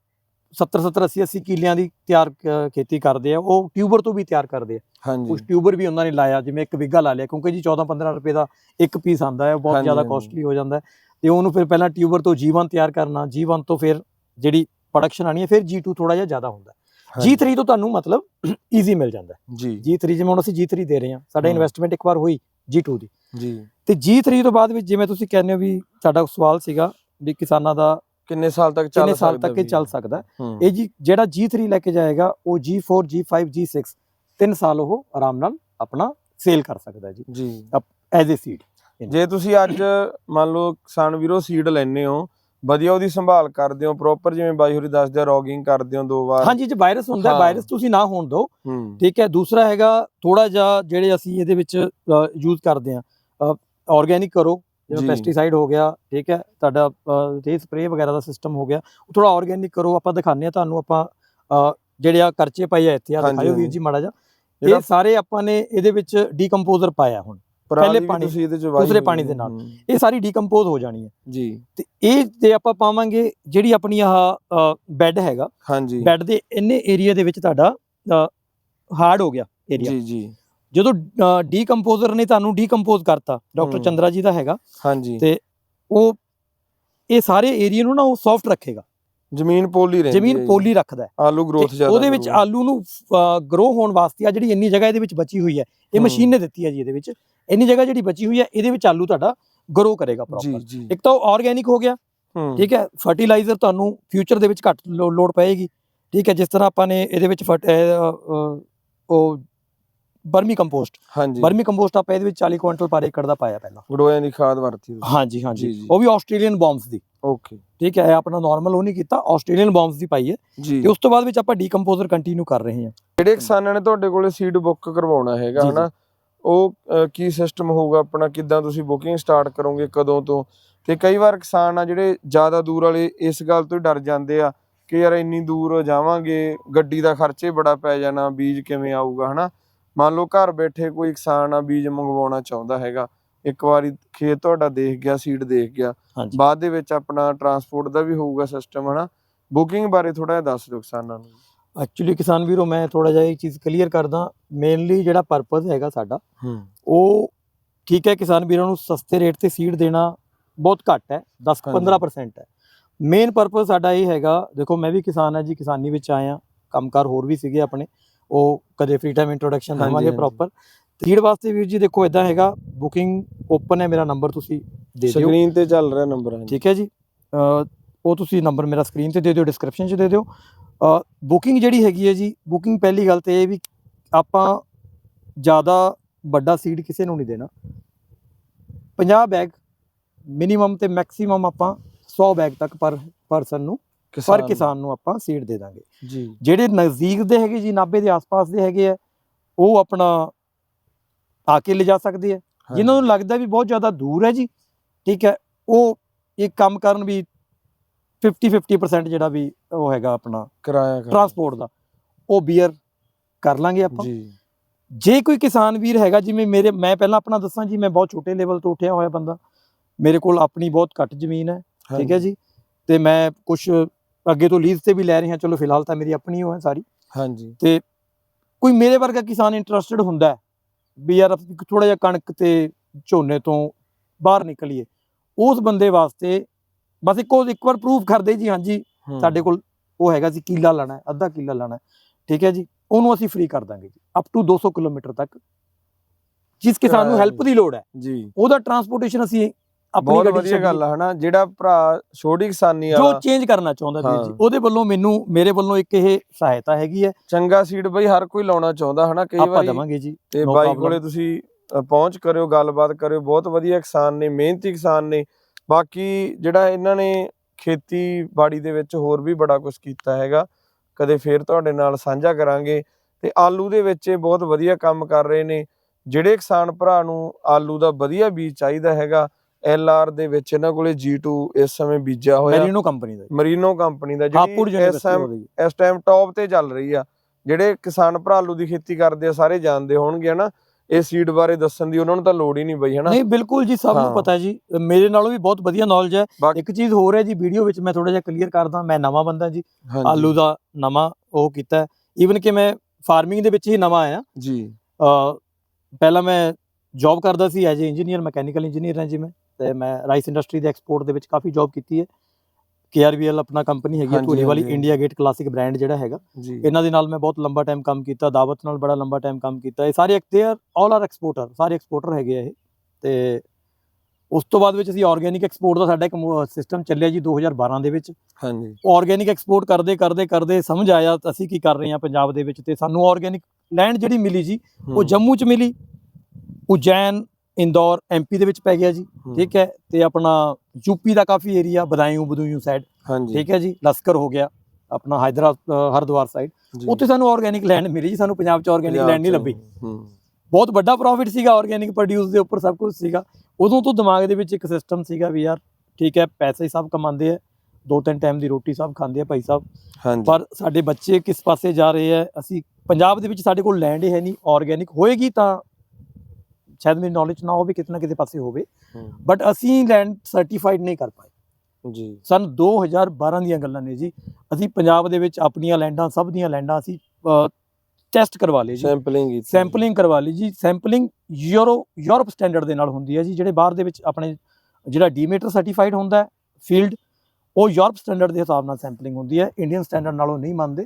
70 70 80 80 ਕਿੱਲਿਆਂ ਦੀ ਤਿਆਰ ਖੇਤੀ ਕਰਦੇ ਆ। ਉਹ ਟਿਊਬਰ ਤੋਂ ਵੀ ਤਿਆਰ ਕਰਦੇ ਆ। ਕੁਝ ਟਿਊਬਰ ਵੀ ਉਹਨਾਂ ਨੇ ਲਾਇਆ ਜਿਵੇਂ ਇੱਕ ਵਿਗਾ ਲਾ ਲਿਆ ਕਿਉਂਕਿ ਜੀ 14 15 ਰੁਪਏ ਦਾ ਇੱਕ ਪੀਸ ਆਂਦਾ ਹੈ ਬਹੁਤ ਜ਼ਿਆਦਾ। ਕਾਸਟਲੀ ਹੋ ਜਾਂਦਾ ਹੈ। ਤੇ ਉਹਨੂੰ ਫਿਰ ਪਹਿਲਾਂ ਟਿਊਬਰ ਤੋਂ G1 ਤਿਆਰ ਕਰਨਾ G1 ਤੋਂ ਫਿਰ ਜਿਹੜੀ ਪ੍ਰੋਡਕਸ਼ਨ ਆਣੀ ਹੈ ਫਿਰ G2 ਥੋੜਾ ਜਿਹਾ ਜ਼ਿਆਦਾ ਹੁੰਦਾ ਹੈ। G3 ਤੋਂ ਤੁਹਾਨੂੰ ਮਤਲਬ ਈਜ਼ੀ ਮਿਲ ਜਾਂਦਾ ਜੀ। G3 ਜਿਵੇਂ ਹੁਣ ਅਸੀਂ G3 ਦੇ ਰਹੇ ਹਾਂ ਸਾਡਾ। ਇਨਵੈਸਟਮੈਂਟ ਇੱਕ ਵਾਰ ਹੋਈ G2 ਦੀ। ਜੀ। ਤੇ G3 ਤੋਂ ਬਾਅਦ ਵਿੱਚ ਜਿਵੇਂ ਤੁਸੀਂ ਕਹਿੰਦੇ ਹੋ ਵੀ ਸਾਡਾ ਸਵਾਲ ਸੀਗਾ ਵੀ ਕਿਸਾਨਾਂ ਦਾ ਕਿੰਨੇ ਸਾਲ ਤੱਕ ਚੱਲ ਕਿੰਨੇ ਸਾਲ ਸਕਦਾ ਤੱਕ ਇਹ? ਚੱਲ ਸਕਦਾ। ਇਹ ਜੀ ਜਿਹੜਾ G3 ਲੈ ਕੇ ਜਾਏਗਾ ਉਹ G4 G5 G6 ਤਿੰਨ ਸਾਲ ਉਹ ਆਰਾਮ ਨਾਲ ਆਪਣਾ ਸੇਲ ਕਰ ਸਕਦਾ ਜੀ। ਜੀ। ਐਜ਼ ਅ ਸੀਡ ਜੇ ਤੁਸੀਂ ਅੱਜ ਮੰਨ ਲਓ ਕਿਸਾਨ ਵੀਰੋ ਸੀਡ ਲੈਣੇ ਹੋ ਵਧੀਆ ਉਹਦੀ ਸੰਭਾਲ ਕਰਦੇ ਹੋ ਪ੍ਰੋਪਰ ਜਿਵੇਂ ਬਾਈ ਹੋਰੀ ਦੱਸਦੇ ਆ ਰੋਗਿੰਗ ਕਰਦੇ ਹੋ ਦੋ ਵਾਰ। ਹਾਂਜੀ ਜੇ ਵਾਇਰਸ ਹੁੰਦਾ। ਵਾਇਰਸ ਤੁਸੀਂ ਨਾ ਹੋਣ ਦਿਓ। ਠੀਕ ਹੈ ਦੂਸਰਾ ਹੈਗਾ ਥੋੜਾ ਜਿਹਾ ਜਿਹੜੇ ਅਸੀਂ ਇਹਦੇ ਵਿੱਚ ਯੂਜ਼ ਕਰਦੇ ਆ ਆਰਗੇਨਿਕ ਕਰੋ ਜਿਵੇਂ। ਪੈਸਟੀਸਾਈਡ ਹੋ ਗਿਆ ਠੀਕ ਹੈ ਤੁਹਾਡਾ ਰੇ ਸਪਰੇ ਵਗੈਰਾ ਦਾ ਸਿਸਟਮ ਹੋ ਗਿਆ। ਉਹ ਥੋੜਾ ਆਰਗੇਨਿਕ ਕਰੋ ਆਪਾਂ ਦਿਖਾਉਂਦੇ ਆ ਤੁਹਾਨੂੰ ਆਪਾਂ ਜਿਹੜੇ ਆ ਕਰਚੇ ਪਾਏ ਆ ਇੱਥੇ ਆ ਦਿਖਾਇਓ ਵੀਰ। ਜੀ ਮਾੜਾ ਜਿਹਾ। ਇਹ ਸਾਰੇ ਆਪਾਂ ਨੇ ਇਹਦੇ ਵਿੱਚ ਡੀਕੰਪੋਜ਼ਰ ਪਾਇਆ ਹੁਣ। ਪਰਾਲੀ ਵੀ ਪਾਣੀ- ਤੁਸੀਂ ਇਹਦੇ ਚ ਵਾਹੀ ਦੂਸਰੇ ਪਾਣੀ। ਦੇ ਨਾਲ। ਇਹ ਸਾਰੀ ਡੀਕੰਪੋਜ਼ ਹੋ ਜਾਣੀ ਹੈ। ਜੀ। ਤੇ ਇਹ ਤੇ ਆਪਾਂ ਪਾਵਾਂਗੇ ਜਿਹੜੀ ਆਪਣੀ ਆਹ ਬੈੱਡ ਹੈਗਾ ਹਾਂਜੀ। ਬੈੱਡ ਦੇ ਇੰਨੇ ਏਰੀਆ ਦੇ ਵਿੱਚ ਤੁਹਾਡਾ ਹਾਰਡ ਹੋ ਗਿਆ ਏਰੀਆ ਜੀ ਜੀ। ਜਦੋਂ ਡੀਕੰਪੋਜ਼ਰ ਨੇ ਤੁਹਾਨੂੰ ਡੀਕੰਪੋਜ਼ ਕਰਤਾ ਡਾਕਟਰ। ਚੰਦਰਾ ਜੀ ਦਾ ਹੈਗਾ। ਹਾਂਜੀ। ਤੇ ਉਹ ਇਹ ਸਾਰੇ ਏਰੀਆ ਨੂੰ ਨਾ ਉਹ ਸੌਫਟ ਰੱਖੇਗਾ। ਜ਼ਮੀਨ ਪੋਲੀ ਰਹਿੰਦੀ ਜ਼ਮੀਨ। ਪੋਲੀ ਰੱਖਦਾ ਆਲੂ ਗਰੋਥ ਜ਼ਿਆਦਾ ਉਹਦੇ ਵਿੱਚ। ਆਲੂ ਨੂੰ ਗਰੋ ਹੋਣ ਵਾਸਤੇ ਆ ਜਿਹੜੀ ਇੰਨੀ ਜਗ੍ਹਾ ਇਹਦੇ ਵਿੱਚ ਬਚੀ ਹੋਈ ਹੈ। ਇਹ। ਮਸ਼ੀਨ ਨੇ ਦਿੱਤੀ ਹੈ ਜੀ ਇਹਦੇ ਵਿੱਚ। ਇੰਨੀ ਜਗ੍ਹਾ ਜਿਹੜੀ ਬਚੀ ਹੋਈ ਹੈ ਇਹਦੇ ਵਿੱਚ ਆਲੂ ਤੁਹਾਡਾ ਗਰੋ ਕਰੇਗਾ ਪ੍ਰੋਪਰ ਇੱਕ ਤਾਂ ਆਰਗੇਨਿਕ ਹੋ ਗਿਆ। ਠੀਕ ਹੈ ਫਰਟੀਲਾਈਜ਼ਰ ਤੁਹਾਨੂੰ ਫਿਊਚਰ ਦੇ ਵਿੱਚ ਘੱਟ ਲੋੜ ਪਏਗੀ। ਠੀਕ ਹੈ ਜਿਸ ਤਰ੍ਹਾਂ ਆਪਾਂ ਨੇ ਇਹਦੇ ਵਿੱਚ ਉਹ ਬਰਮੀ ਕੰਪੋਸਟ। ਹਾਂਜੀ। ਬਰਮੀ ਕੰਪੋਸਟ ਆਪਾਂ ਇਹਦੇ ਵਿੱਚ 40 ਕੁਇੰਟਲ ਪਰ ਏਕੜ ਦਾ ਪਾਇਆ ਪਹਿਲਾਂ। ਗੜੋਇਆਂ ਦੀ ਖਾਦ ਵਰਤੀ ਤੁਸੀਂ। ਹਾਂਜੀ ਹਾਂਜੀ। ਉਹ ਵੀ ਆਸਟ੍ਰੇਲੀਅਨ ਬੌਂਬਸ ਦੀ। ਓਕੇ। ਠੀਕ ਹੈ ਆਪਣਾ ਨਾਰਮਲ ਉਹ ਨਹੀਂ ਕੀਤਾ ਆਸਟ੍ਰੇਲੀਅਨ ਬੌਂਬਸ ਦੀ ਪਾਈ ਹੈ। ਤੇ ਉਸ ਤੋਂ ਬਾਅਦ ਵਿੱਚ ਆਪਾਂ ਡੀਕੰਪੋਜ਼ਰ ਕੰਟੀਨਿਊ ਕਰ ਰਹੇ ਹਾਂ। ਜਿਹੜੇ ਕਿਸਾਨਾਂ ਨੇ ਤੁਹਾਡੇ ਕੋਲੇ ਸੀਡ ਬੁੱਕ ਕਰਵਾਉਣਾ ਹੈਗਾ ਹਨਾ? ਉਹ ਕੀ ਸਿਸਟਮ ਹੋਊਗਾ ਆਪਣਾ? ਕਿੱਦਾਂ ਤੁਸੀਂ ਬੁਕਿੰਗ ਸਟਾਰਟ ਕਰੋਗੇ ਕਦੋਂ ਤੋਂ? ਤੇ ਕਈ ਵਾਰ ਕਿਸਾਨ ਆ ਜਿਹੜੇ ਜ਼ਿਆਦਾ ਦੂਰ ਵਾਲੇ ਇਸ ਗੱਲ ਤੋਂ ਡਰ ਜਾਂਦੇ ਆ ਕਿ ਯਾਰ ਇੰਨੀ ਦੂਰ ਜਾਵਾਂਗੇ ਗੱਡੀ ਦਾ ਖਰਚੇ ਬੜਾ ਪੈ ਜਾਣਾ ਬੀਜ ਕਿਵੇਂ ਆਊਗਾ ਹਨਾ? ਮੰਨ ਲਓ ਘਰ ਬੈਠੇ ਕੋਈ ਕਿਸਾਨ ਆ ਬੀਜ ਮੰਗਵਾਉਣਾ ਚਾਹੁੰਦਾ ਹੈਗਾ ਇੱਕ ਵਾਰੀ ਖੇਤ ਤੁਹਾਡਾ ਦੇਖ ਗਿਆ ਸੀਡ ਦੇਖ ਗਿਆ ਬਾਅਦ ਦੇ ਵਿੱਚ ਆਪਣਾ ਟਰਾਂਸਪੋਰਟ ਦਾ ਵੀ ਹੋਊਗਾ ਸਿਸਟਮ ਹਨਾ? ਬੁਕਿੰਗ ਬਾਰੇ ਥੋੜਾ ਜਿਹਾ ਦੱਸ ਦਿਓ ਕਿਸਾਨਾਂ ਨੂੰ। ਐਕਚੁਅਲੀ ਕਿਸਾਨ ਵੀਰੋ ਮੈਂ ਥੋੜਾ ਜਿਹਾ ਇਹ ਚੀਜ਼ ਕਲੀਅਰ ਕਰਦਾ ਮੇਨਲੀ ਜਿਹੜਾ ਪਰਪਸ ਹੈਗਾ ਸਾਡਾ ਉਹ ਠੀਕ ਹੈ ਕਿਸਾਨ ਵੀਰਾਂ ਨੂੰ ਸਸਤੇ ਰੇਟ ਤੇ ਸੀਡ ਦੇਣਾ ਬਹੁਤ ਘੱਟ ਹੈ 10 ਹਾਂਜੀ। 15% ਹੈ। ਮੇਨ ਪਰਪਸ ਸਾਡਾ ਇਹ ਹੈਗਾ ਦੇਖੋ ਮੈਂ ਵੀ ਕਿਸਾਨ ਹਾਂ ਜੀ ਕਿਸਾਨੀ ਵਿੱਚ ਆਇਆ ਕੰਮਕਾਰ ਹੋਰ ਵੀ ਸੀਗੇ ਆਪਣੇ ਉਹ ਕਦੇ ਫ੍ਰੀ ਟਾਈਮ ਇੰਟਰੋਡਕਸ਼ਨ ਦੇਵਾਂਗੇ। ਪ੍ਰੋਪਰ ਸੀਡ ਵਾਸਤੇ ਵੀਰ ਜੀ ਦੇਖੋ ਇਦਾਂ ਹੈਗਾ ਬੁਕਿੰਗ ਓਪਨ ਹੈ ਮੇਰਾ ਨੰਬਰ ਤੁਸੀਂ ਦੇ ਦਿਓ। ਸਕਰੀਨ ਤੇ ਚੱਲ ਰਿਹਾ ਨੰਬਰ ਹੈ ਠੀਕ ਹੈ ਜੀ। ਉਹ ਤੁਸੀਂ ਨੰਬਰ ਮੇਰਾ ਸਕਰੀਨ ਤੇ ਦੇ ਦਿਓ ਡਿਸਕ੍ਰਿਪਸ਼ਨ 'ਚ ਦੇ ਦਿਓ। ਬੁਕਿੰਗ ਜਿਹੜੀ ਹੈਗੀ ਹੈ ਜੀ ਬੁਕਿੰਗ ਪਹਿਲੀ ਗੱਲ ਤੇ ਇਹ ਵੀ ਆਪਾਂ ਜ਼ਿਆਦਾ ਵੱਡਾ ਸੀਡ ਕਿਸੇ ਨੂੰ ਨਹੀਂ ਦੇਣਾ। 50 ਬੈਗ ਮਿਨੀਮਮ ਤੇ ਮੈਕਸਿਮਮ ਆਪਾਂ 100 ਬੈਗ ਤੱਕ ਪਰ ਪਰਸਨ ਨੂੰ ਪਰ ਕਿਸਾਨ ਨੂੰ ਆਪਾਂ ਸੀਡ ਦੇ ਦਾਂਗੇ। ਜੀ। ਜਿਹੜੇ ਨਜ਼ਦੀਕ ਦੇ ਹੈਗੇ ਜੀ ਨਾਬੇ ਦੇ ਆਸ-ਪਾਸ ਦੇ ਹੈਗੇ ਆ ਉਹ ਆਪਣਾ ਆ ਕੇ ਲਿਜਾ ਸਕਦੇ ਆ। ਜਿਨ੍ਹਾਂ ਨੂੰ ਲੱਗਦਾ ਵੀ ਬਹੁਤ ਜ਼ਿਆਦਾ ਦੂਰ ਹੈ ਜੀ ਠੀਕ ਹੈ ਉਹ ਇਹ ਕੰਮ ਕਰਨ ਵੀ 50 50% ਜਿਹੜਾ ਵੀ ਉਹ ਹੈਗਾ ਆਪਣਾ ਕਿਰਾਇਆ ਕਰ ਟਰਾਂਸਪੋਰਟ ਦਾ ਉਹ ਬੀਅਰ ਕਰ ਲਾਂਗੇ ਆਪਾਂ। ਜੀ। ਜੇ ਕੋਈ ਕਿਸਾਨ ਵੀਰ ਹੈਗਾ ਜਿਵੇਂ ਮੇਰੇ ਮੈਂ ਪਹਿਲਾਂ ਆਪਣਾ ਦੱਸਾਂ ਜੀ ਮੈਂ ਬਹੁਤ ਛੋਟੇ ਲੈਵਲ ਤੋਂ ਉੱਠਿਆ ਹੋਇਆ ਬੰਦਾ। ਮੇਰੇ ਕੋਲ ਆਪਣੀ ਬਹੁਤ ਘੱਟ ਜ਼ਮੀਨ ਹੈ ਠੀਕ ਹੈ ਜੀ। ਤੇ ਮੈਂ ਕੁਝ ਅੱਗੇ ਤੋਂ ਲੀਜ਼ ਤੇ ਵੀ ਲੈ ਰਿਹਾ ਚਲੋ ਫਿਲਹਾਲ ਤਾਂ ਮੇਰੀ ਆਪਣੀ ਹੋ ਹੈ ਸਾਰੀ। ਹਾਂਜੀ। ਕੋਈ ਮੇਰੇ ਵਰਗਾ ਕਿਸਾਨ ਇੰਟਰਸਟਿਡ ਹੁੰਦਾ ਹੈ ਵੀ ਯਾਰ ਥੋੜਾ ਜਿਹਾ ਕਣਕ ਤੇ ਝੋਨੇ ਤੋਂ ਬਾਹਰ ਨਿਕਲੀਏ ਉਸ ਬੰਦੇ ਵਾਸਤੇ ਬਸ ਇੱਕੋ ਇੱਕ ਵਾਰ ਪ੍ਰੂਫ ਕਰਦੇ ਜੀ ਹਾਂਜੀ ਹੂੰ। ਸਾਡੇ ਕੋਲ ਉਹ ਹੈਗਾ ਸੀ ਕਿੱਲਾ ਲੈਣਾ ਹੈ ਅੱਧਾ ਕਿੱਲਾ ਲੈਣਾ ਹੈ। ਠੀਕ ਹੈ ਜੀ ਉਹਨੂੰ ਅਸੀਂ ਫ੍ਰੀ ਕਰ ਦਾਂਗੇ ਜੀ ਅਪ ਟੂ 200 ਕਿਲੋਮੀਟਰ ਤੱਕ। ਜਿਸ ਕਿਸਾਨ ਨੂੰ ਹੈਲਪ ਦੀ ਲੋੜ ਹੈ। ਜੀ। ਉਹਦਾ ਟਰਾਂਸਪੋਰਟੇਸ਼ਨ ਅਸੀਂ ਆਪਣੀ ਬਹੁਤ ਵਧੀਆ ਗੱਲ ਆ ਹਨਾ? ਜਿਹੜਾ ਭਰਾ ਛੋਟੀ ਕਿਸਾਨੀ ਜੋ ਵਾਲਾ ਚੇਂਜ ਕਰਨਾ ਚਾਹੁੰਦਾ ਵੀਰ ਜੀ। ਉਹਦੇ ਵੱਲੋਂ ਮੈਨੂੰ ਮੇਰੇ ਵੱਲੋਂ ਇੱਕ ਇਹ ਸਹਾਇਤਾ ਹੈਗੀ ਹੈ। ਚੰਗਾ ਸੀਡ ਬਈ ਹਰ ਕੋਈ ਲਾਉਣਾ ਚਾਹੁੰਦਾ ਹਨਾ? ਕਈ ਆਪਾਂ ਵਾਰੀ ਦਵਾਂਗੇ ਜੀ ਤੇ ਬਾਈ. ਕੋਲੇ ਤੁਸੀਂ ਪਹੁੰਚ ਕਰਿਓ ਗੱਲਬਾਤ ਕਰਿਓ। ਬਹੁਤ ਵਧੀਆ ਕਿਸਾਨ ਨੇ ਮਿਹਨਤੀ ਕਿਸਾਨ ਨੇ। ਬਾਕੀ ਜਿਹੜਾ ਇਹਨਾਂ ਨੇ ਖੇਤੀਬਾੜੀ ਦੇ ਵਿੱਚ ਹੋਰ ਵੀ ਬੜਾ ਕੁਝ ਕੀਤਾ ਹੈਗਾ ਕਦੇ ਫੇਰ ਤੁਹਾਡੇ ਨਾਲ ਸਾਂਝਾ ਕਰਾਂਗੇ। ਤੇ ਆਲੂ ਦੇ ਵਿੱਚ ਇਹ ਬਹੁਤ ਵਧੀਆ ਕੰਮ ਕਰ ਰਹੇ ਨੇ। ਜਿਹੜੇ ਕਿਸਾਨ ਭਰਾ ਨੂੰ ਆਲੂ ਦਾ ਵਧੀਆ ਬੀਜ ਚਾਹੀਦਾ ਹੈਗਾ ਐਲ ਆਰ ਦੇ ਵਿੱਚ ਇਹਨਾਂ ਕੋਲੇ G2 ਇਸ ਸਮੇਂ ਬੀਜਿਆ ਹੋਇਆ। ਮੈਰੀਨੋ ਕੰਪਨੀ ਦਾ ਜੀ। ਮਰੀਨੋ ਕੰਪਨੀ ਦਾ ਜਿਹੜੀ ਇਸ ਯੂਨੀਵਰਸਿਟੀ ਟਾਈਮ ਉਹਦੀ ਜੀ। ਇਸ ਟਾਈਮ ਟੌਪ ਤੇ ਚੱਲ ਰਹੀ ਆ। ਜਿਹੜੇ ਕਿਸਾਨ ਭਰਾ ਆਲੂ ਦੀ ਖੇਤੀ ਕਰਦੇ ਆ ਸਾਰੇ ਜਾਣਦੇ ਹੋਣਗੇ ਹਨਾ। ਇਹ ਸੀਡ ਬਾਰੇ ਦੱਸਣ ਦੀ ਉਹਨਾਂ ਨੂੰ ਤਾਂ ਲੋੜ ਹੀ ਨਹੀਂ ਬਈ ਹਨਾ। ਨਹੀਂ ਬਿਲਕੁਲ ਜੀ ਸਭ ਨੂੰ ਹਾਂ। ਪਤਾ ਜੀ। ਮੇਰੇ ਨਾਲੋਂ ਵੀ ਬਹੁਤ ਵਧੀਆ ਨੌਲੇਜ ਹੈ। ਬਾਕੀ- ਇੱਕ ਚੀਜ਼ ਹੋਰ ਹੈ ਜੀ ਵੀਡੀਓ ਵਿੱਚ ਮੈਂ ਥੋੜਾ ਜਿਹਾ ਕਲੀਅਰ ਕਰਦਾ ਮੈਂ ਨਵਾਂ ਬੰਦਾ ਜੀ। ਹਾਂਜੀ, ਆਲੂ ਦਾ ਨਵਾਂ ਉਹ ਕੀਤਾ। ਈਵਨ ਕਿ ਮੈਂ ਫਾਰਮਿੰਗ ਦੇ ਵਿੱਚ ਹੀ ਨਵਾਂ ਆਇਆ। ਜੀ। ਅ, ਪਹਿਲਾਂ ਮੈਂ ਜੌਬ ਕਰਦਾ ਸੀ ਐਜ਼ ਇੰਜੀਨੀਅਰ ਮੈਕੈਨੀਕਲ ਇੰਜੀਨੀਅਰ ਹਾਂ ਜੀ ਮੈਂ। ਤੇ ਮੈਂ ਰਾਈਸ ਇੰਡਸਟਰੀ ਦੇ ਐਕਸਪੋਰਟ ਦੇ ਵਿੱਚ ਕਾਫੀ ਜੌਬ ਕੀਤੀ ਹੈ। KRBL ਆਪਣਾ ਕੰਪਨੀ ਹੈਗੀ ਹੈ ਧੂਰੀ ਵਾਲੀ। ਇੰਡੀਆ ਗੇਟ ਕਲਾਸਿਕ ਬ੍ਰਾਂਡ ਜਿਹੜਾ ਹੈਗਾ। ਇਹਨਾਂ ਦੇ ਨਾਲ ਮੈਂ ਬਹੁਤ ਲੰਬਾ ਟਾਈਮ ਕੰਮ ਕੀਤਾ ਦਾਵਤ ਨਾਲ ਬੜਾ ਲੰਬਾ ਟਾਈਮ ਕੰਮ ਕੀਤਾ। ਇਹ ਸਾਰੇ ਦੇ ਆਰ ਆਲ ਆਰ ਐਕਸਪੋਰਟਰ ਸਾਰੇ ਐਕਸਪੋਰਟਰ ਹੈਗੇ ਆ ਇਹ। ਤੇ ਉਸ ਤੋਂ ਬਾਅਦ ਵਿੱਚ ਅਸੀਂ ਆਰਗੇਨਿਕ ਐਕਸਪੋਰਟ ਦਾ ਸਾਡਾ ਇੱਕ ਸਿਸਟਮ ਚੱਲਿਆ ਜੀ 2012 ਦੇ ਵਿੱਚ। ਹਾਂਜੀ। ਆਰਗੇਨਿਕ ਐਕਸਪੋਰਟ ਕਰਦੇ ਕਰਦੇ ਕਰਦੇ ਸਮਝ ਆਇਆ ਅਸੀਂ ਕੀ ਕਰ ਰਹੇ ਹਾਂ ਪੰਜਾਬ ਦੇ ਵਿੱਚ ਤੇ ਸਾਨੂੰ ਆਰਗੇਨਿਕ ਲੈਂਡ ਜਿਹੜੀ ਮਿਲੀ ਜੀ ਉਹ ਜੰਮੂ ਚ ਮਿਲੀ ਉਜੈਨ ਇੰਦੌਰ ਐਮਪੀ ਦੇ ਵਿੱਚ ਪੈ ਗਿਆ ਜੀ ਹੂੰ, ਠੀਕ ਹੈ ਤੇ ਆਪਣਾ ਯੂਪੀ ਦਾ ਕਾਫੀ ਏਰੀਆ ਬਦਾਇਓ ਬਦੂਯੂ ਸਾਈਡ ਠੀਕ ਹੈ ਜੀ ਲਸਕਰ ਹੋ ਗਿਆ ਆਪਣਾ ਹਾਇਦਰਾ ਅ, ਹਰਿਦੁਆਰ ਸਾਈਡ ਉੱਥੇ ਸਾਨੂੰ ਆਰਗੇਨਿਕ ਲੈਂਡ ਮਿਲੀ ਜੀ ਸਾਨੂੰ ਪੰਜਾਬ ਚ ਆਰਗੇਨਿਕ ਲੈਂਡ ਨਹੀਂ ਲੱਭੀ। ਹੂੰ। ਬਹੁਤ ਵੱਡਾ ਪ੍ਰੋਫਿਟ ਸੀਗਾ ਆਰਗੇਨਿਕ ਪ੍ਰੋਡਿਊਸ ਦੇ ਉੱਪਰ ਸਭ ਕੁਝ ਸੀਗਾ। ਉਦੋਂ ਤੋਂ ਦਿਮਾਗ ਦੇ ਵਿੱਚ ਇੱਕ ਸਿਸਟਮ ਸੀਗਾ ਵੀ ਯਾਰ ਠੀਕ ਹੈ ਪੈਸੇ ਸਭ ਕਮਾਉਂਦੇ ਆ ਦੋ ਤਿੰਨ ਟਾਈਮ ਦੀ ਰੋਟੀ ਸਭ ਖਾਂਦੇ ਆ ਭਾਈ ਸਾਹਿਬ। ਹਾਂਜੀ। ਪਰ ਸਾਡੇ ਬੱਚੇ ਕਿਸ ਪਾਸੇ ਜਾ ਰਹੇ ਆ ਅਸੀਂ ਪੰਜਾਬ ਦੇ ਵਿੱਚ ਸਾਡੇ ਕੋਲ ਲੈਂਡ ਹੀ ਹੈ ਨਹੀਂ ਆਰਗੇਨਿਕ ਹੋਏਗੀ ਤਾਂ ਸ਼ਾਇਦ ਮੇਰੀ ਨੌਲੇਜ ਨਾ ਹੋਵੇ ਕਿਤੇ ਨਾ ਕਿਤੇ ਪਾਸੇ ਹੋਵੇ। ਬਟ ਅਸੀਂ ਲੈਂਡ ਸਰਟੀਫਾਈਡ ਨਹੀਂ ਕਰ ਪਾਏ। ਜੀ। ਸਨ 2012 ਦੀਆਂ ਗੱਲਾਂ ਨੇ ਜੀ। ਅਸੀਂ ਪੰਜਾਬ ਦੇ ਵਿੱਚ ਆਪਣੀਆਂ ਲੈਂਡਾਂ ਸਭ ਦੀਆਂ ਲੈਂਡਾਂ ਅਸੀਂ ਟੈਸਟ ਕਰਵਾ ਲਏ ਜੀ। ਸੈਂਪਲਿੰਗ ਕੀਤੀ ਸੈਂਪਲਿੰਗ ਕਰਵਾ ਲਈ ਜੀ। ਸੈਂਪਲਿੰਗ ਯੂਰੋ ਯੂਰਪ ਸਟੈਂਡਰਡ ਦੇ ਨਾਲ ਹੁੰਦੀ ਹੈ ਜੀ ਜਿਹੜੇ ਬਾਹਰ ਦੇ ਵਿੱਚ ਆਪਣੇ ਜਿਹੜਾ ਡੀਮੀਟਰ ਸਰਟੀਫਾਈਡ ਹੁੰਦਾ ਫੀਲਡ ਉਹ ਯੂਰਪ ਸਟੈਂਡਰਡ ਦੇ ਹਿਸਾਬ ਨਾਲ ਸੈਂਪਲਿੰਗ ਹੁੰਦੀ ਹੈ। ਇੰਡੀਅਨ ਸਟੈਂਡਰਡ ਨਾਲੋਂ ਨਹੀਂ ਮੰਨਦੇ।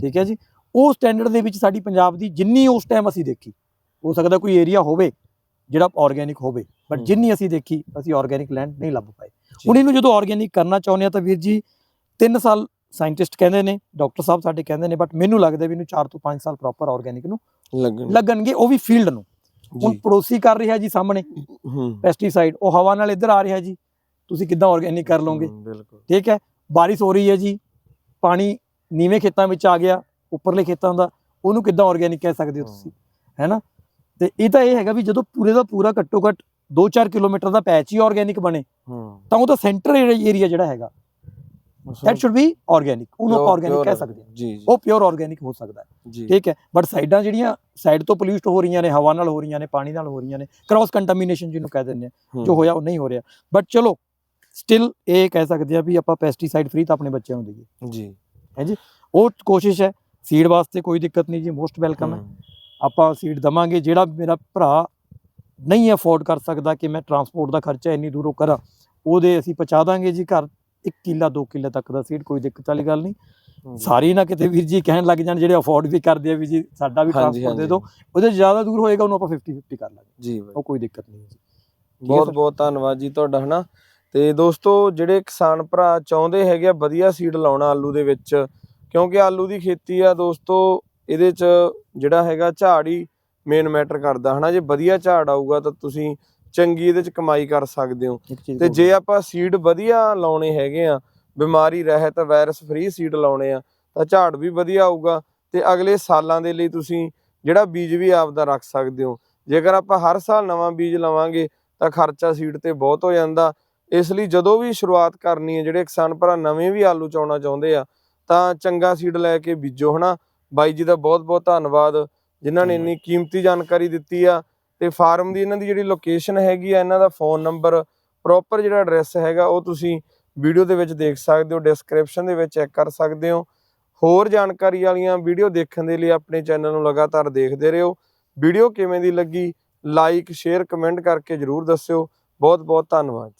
ਠੀਕ ਹੈ ਜੀ। ਉਹ ਸਟੈਂਡਰਡ ਦੇ ਵਿੱਚ ਸਾਡੀ ਪੰਜਾਬ ਦੀ ਜਿੰਨੀ ਉਸ ਟਾਈਮ ਅਸੀਂ ਦੇਖੀ ਹੋ ਸਕਦਾ ਕੋਈ ਏਰੀਆ ਹੋਵੇ ਜਿਹੜਾ ਆਰਗੇਨਿਕ ਹੋਵੇ। ਬਟ। ਜਿੰਨੀ ਅਸੀਂ ਦੇਖੀ ਅਸੀਂ ਆਰਗੇਨਿਕ ਲੈਂਡ ਨਹੀਂ ਲੱਭ ਪਾਏ। ਹੁਣ ਇਹਨੂੰ ਜਦੋਂ ਆਰਗੇਨਿਕ ਕਰਨਾ ਚਾਹੁੰਦੇ ਆ ਤਾਂ ਵੀਰ ਜੀ 3 ਸਾਲ ਸਾਇੰਟਿਸਟ ਕਹਿੰਦੇ ਨੇ ਡਾਕਟਰ ਸਾਹਿਬ ਸਾਡੇ ਕਹਿੰਦੇ ਨੇ ਬਟ ਮੈਨੂੰ ਲੱਗਦਾ ਵੀ ਇਹਨੂੰ 4 ਤੋਂ 5 ਸਾਲ ਪ੍ਰੋਪਰ ਆਰਗੇਨਿਕ ਨੂੰ ਲੱਗਣ। ਲੱਗਣਗੇ ਉਹ ਵੀ ਫੀਲਡ ਨੂੰ। ਹੁਣ ਪੜੋਸੀ ਕਰ ਰਿਹਾ ਜੀ ਸਾਹਮਣੇ। ਪੈਸਟੀਸਾਈਡ ਉਹ ਹਵਾ ਨਾਲ ਇੱਧਰ ਆ ਰਿਹਾ ਜੀ। ਤੁਸੀਂ ਕਿੱਦਾਂ ਆਰਗੇਨਿਕ ਕਰ ਲਓਗੇ? ਠੀਕ ਹੈ? ਬਾਰਿਸ਼ ਹੋ ਰਹੀ ਹੈ ਜੀ। ਪਾਣੀ ਨੀਵੇਂ ਖੇਤਾਂ ਵਿੱਚ ਆ ਗਿਆ ਉੱਪਰਲੇ ਖੇਤਾਂ ਦਾ। ਉਹਨੂੰ ਕਿੱਦਾਂ ਆਰਗੇਨਿਕ ਕਹਿ ਸਕਦੇ ਹੋ ਤੁਸੀਂ? ਹੈਨਾ ਤੇ ਇਹ ਤਾਂ ਇਹ ਹੈਗਾ ਵੀ ਜਦੋਂ ਪੂਰੇ ਦਾ ਪੂਰਾ ਘੱਟੋ ਘੱਟ 2-4 ਕਿਲੋਮੀਟਰ ਦਾ ਪੈਚ ਹੀ ਆਰਗੇਨਿਕ ਬਣੇ ਹੂੰ। ਤਾਂ ਉਹਦਾ ਸੈਂਟਰ ਏਰੀਆ ਜਿਹੜਾ ਹੈਗਾ। ਦੈਟ ਸ਼ੁੱਡ ਬੀ ਆਰਗੇਨਿਕ ਉਹਨੂੰ ਆਰਗੇਨਿਕ ਕਹਿ ਸਕਦੇ ਹਾਂ ਜੀ ਜੀ। ਉਹ ਪਿਓਰ ਆਰਗੇਨਿਕ ਹੋ ਸਕਦਾ ਹੈ। ਜੀ। ਠੀਕ ਹੈ। ਬਟ ਸਾਈਡਾਂ ਜਿਹੜੀਆਂ ਸਾਈਡ ਤੋਂ ਪੋਲਿਊਟ ਹੋ ਰਹੀਆਂ ਨੇ ਹਵਾ ਨਾਲ ਹੋ ਰਹੀਆਂ ਨੇ ਪਾਣੀ ਨਾਲ ਹੋ ਰਹੀਆਂ ਨੇ ਕ੍ਰਾਸ ਕੰਟਾਮੀਨੇਸ਼ਨ ਜਿਹਨੂੰ ਕਹਿ ਦਿੰਦੇ ਆ ਹੂੰ, ਜੋ ਹੋਇਆ ਉਹ ਨਹੀਂ ਹੋ ਰਿਹਾ। ਬਟ ਚਲੋ ਸਟਿਲ ਇਹ ਕਹਿ ਸਕਦੇ ਆ ਵੀ ਆਪਾਂ ਪੈਸਟੀਸਾਈਡ ਫ੍ਰੀ ਤਾਂ ਆਪਣੇ ਬੱਚਿਆਂ ਨੂੰ ਦਈਏ। ਜੀ। ਉਹ ਕੋਸ਼ਿਸ਼ ਹੈ। ਸੀਡ ਵਾਸਤੇ ਕੋਈ ਦਿੱਕਤ ਨਹੀਂ ਜੀ ਮੋਸਟ ਵੈਲਕਮ ਹੈ। ਹੂੰ, ਆਪਾਂ ਸੀਡ ਦਵਾਂਗੇ ਜਿਹੜਾ ਮੇਰਾ ਭਰਾ ਨਹੀਂ ਅਫੋਰਡ ਕਰ ਸਕਦਾ ਕਿ ਮੈਂ ਟਰਾਂਸਪੋਰਟ ਦਾ ਖਰਚਾ ਇੰਨੀ ਦੂਰੋਂ ਕਰਾਂ ਉਹਦੇ ਅਸੀਂ ਪਹੁੰਚਾ ਦਾਂਗੇ ਜੀ ਘਰ। 1 ਕਿੱਲਾ 2 ਕਿੱਲੇ ਤੱਕ ਦਾ ਸੀਡ ਕੋਈ ਦਿੱਕਤ ਵਾਲੀ ਗੱਲ ਨਹੀਂ। ਸਾਰੀ ਨਾ ਕਿਤੇ ਵੀਰ ਜੀ ਕਹਿਣ ਲੱਗ ਜਾਣ ਜਿਹੜੇ ਅਫੋਰਡ ਵੀ ਕਰਦੇ ਆ ਵੀ ਜੀ ਸਾਡਾ ਵੀ ਟਰਾਂਸਪੋਰਟ ਦੇ। ਦਿਓ। ਉਹਦੇ ਜ਼ਿਆਦਾ ਦੂਰ ਹੋਏਗਾ ਉਹਨੂੰ ਆਪਾਂ 50 50 ਕਰ ਲਾਂਗੇ। ਜੀ ਉਹ ਕੋਈ ਦਿੱਕਤ ਨਹੀਂ ਜੀ। ਬਹੁਤ। ਬਹੁਤ ਧੰਨਵਾਦ ਜੀ ਤੁਹਾਡਾ ਹਨਾ? ਤੇ ਦੋਸਤੋ ਜਿਹੜੇ ਕਿਸਾਨ ਭਰਾ ਚਾਹੁੰਦੇ ਹੈਗੇ ਆ ਵਧੀਆ ਸੀਡ ਲਾਉਣਾ ਆਲੂ ਦੇ ਵਿੱਚ ਕਿਉਂਕਿ ਆਲੂ ਦੀ ਖੇਤੀ ਆ ਦੋਸਤੋ ਇਹਦੇ ਚ ਜਿਹੜਾ ਹੈਗਾ ਝਾੜ ਹੀ ਮੇਨ ਮੈਟਰ ਕਰਦਾ ਹਨਾ? ਜੇ ਵਧੀਆ ਝਾੜ ਆਊਗਾ ਤਾਂ ਤੁਸੀਂ ਚੰਗੀ ਇਹਦੇ ਚ ਕਮਾਈ ਕਰ ਸਕਦੇ ਹੋ। ਤੇ ਜੇ ਆਪਾਂ ਸੀਡ ਵਧੀਆ ਲਾਉਣੇ ਹੈਗੇ ਆ ਬਿਮਾਰੀ ਰਹਿਤ ਵਾਇਰਸ ਫ੍ਰੀ ਸੀਡ ਲਾਉਣੇ ਆ ਤਾਂ ਝਾੜ ਵੀ ਵਧੀਆ ਆਊਗਾ ਤੇ ਅਗਲੇ ਸਾਲਾਂ ਦੇ ਲਈ ਤੁਸੀਂ ਜਿਹੜਾ ਬੀਜ ਵੀ ਆਪਦਾ ਰੱਖ ਸਕਦੇ ਹੋ। ਜੇਕਰ ਆਪਾਂ ਹਰ ਸਾਲ ਨਵਾਂ ਬੀਜ ਲਵਾਂਗੇ ਤਾਂ ਖਰਚਾ ਸੀਡ ਤੇ ਬਹੁਤ ਹੋ ਜਾਂਦਾ। ਇਸ ਲਈ ਜਦੋਂ ਵੀ ਸ਼ੁਰੂਆਤ ਕਰਨੀ ਹੈ ਜਿਹੜੇ ਕਿਸਾਨ ਭਰਾ ਨਵੇਂ ਵੀ ਆਲੂ ਚਾਉਣਾ ਚਾਹੁੰਦੇ ਆ ਤਾਂ ਚੰਗਾ ਸੀਡ ਲੈ ਕੇ ਬੀਜੋ ਹਨਾ? ਬਾਈ ਜੀ ਦਾ ਬਹੁਤ ਬਹੁਤ ਧੰਨਵਾਦ ਜਿਨ੍ਹਾਂ ਨੇ ਇੰਨੀ ਕੀਮਤੀ ਜਾਣਕਾਰੀ ਦਿੱਤੀ ਆ ਤੇ ਫਾਰਮ ਦੀ ਇਹਨਾਂ ਦੀ ਜਿਹੜੀ ਲੋਕੇਸ਼ਨ ਹੈਗੀ ਆ ਇਹਨਾਂ ਦਾ ਫੋਨ ਨੰਬਰ ਪ੍ਰੋਪਰ ਜਿਹੜਾ ਐਡਰੈਸ ਹੈਗਾ ਉਹ ਤੁਸੀਂ ਵੀਡੀਓ ਦੇ ਵਿੱਚ ਦੇਖ ਸਕਦੇ ਹੋ ਡਿਸਕ੍ਰਿਪਸ਼ਨ ਦੇ ਵਿੱਚ ਚੈੱਕ ਕਰ ਸਕਦੇ ਹੋ। ਹੋਰ ਜਾਣਕਾਰੀ ਵਾਲੀਆਂ ਵੀਡੀਓ ਦੇਖਣ ਦੇ ਲਈ ਆਪਣੇ ਚੈਨਲ ਨੂੰ ਲਗਾਤਾਰ ਦੇਖਦੇ ਰਹੋ। ਵੀਡੀਓ ਕਿਵੇਂ ਦੀ ਲੱਗੀ? ਲਾਈਕ ਸ਼ੇਅਰ ਕਮੈਂਟ ਕਰਕੇ ਜਰੂਰ ਦੱਸਿਓ। ਬਹੁਤ ਬਹੁਤ ਧੰਨਵਾਦ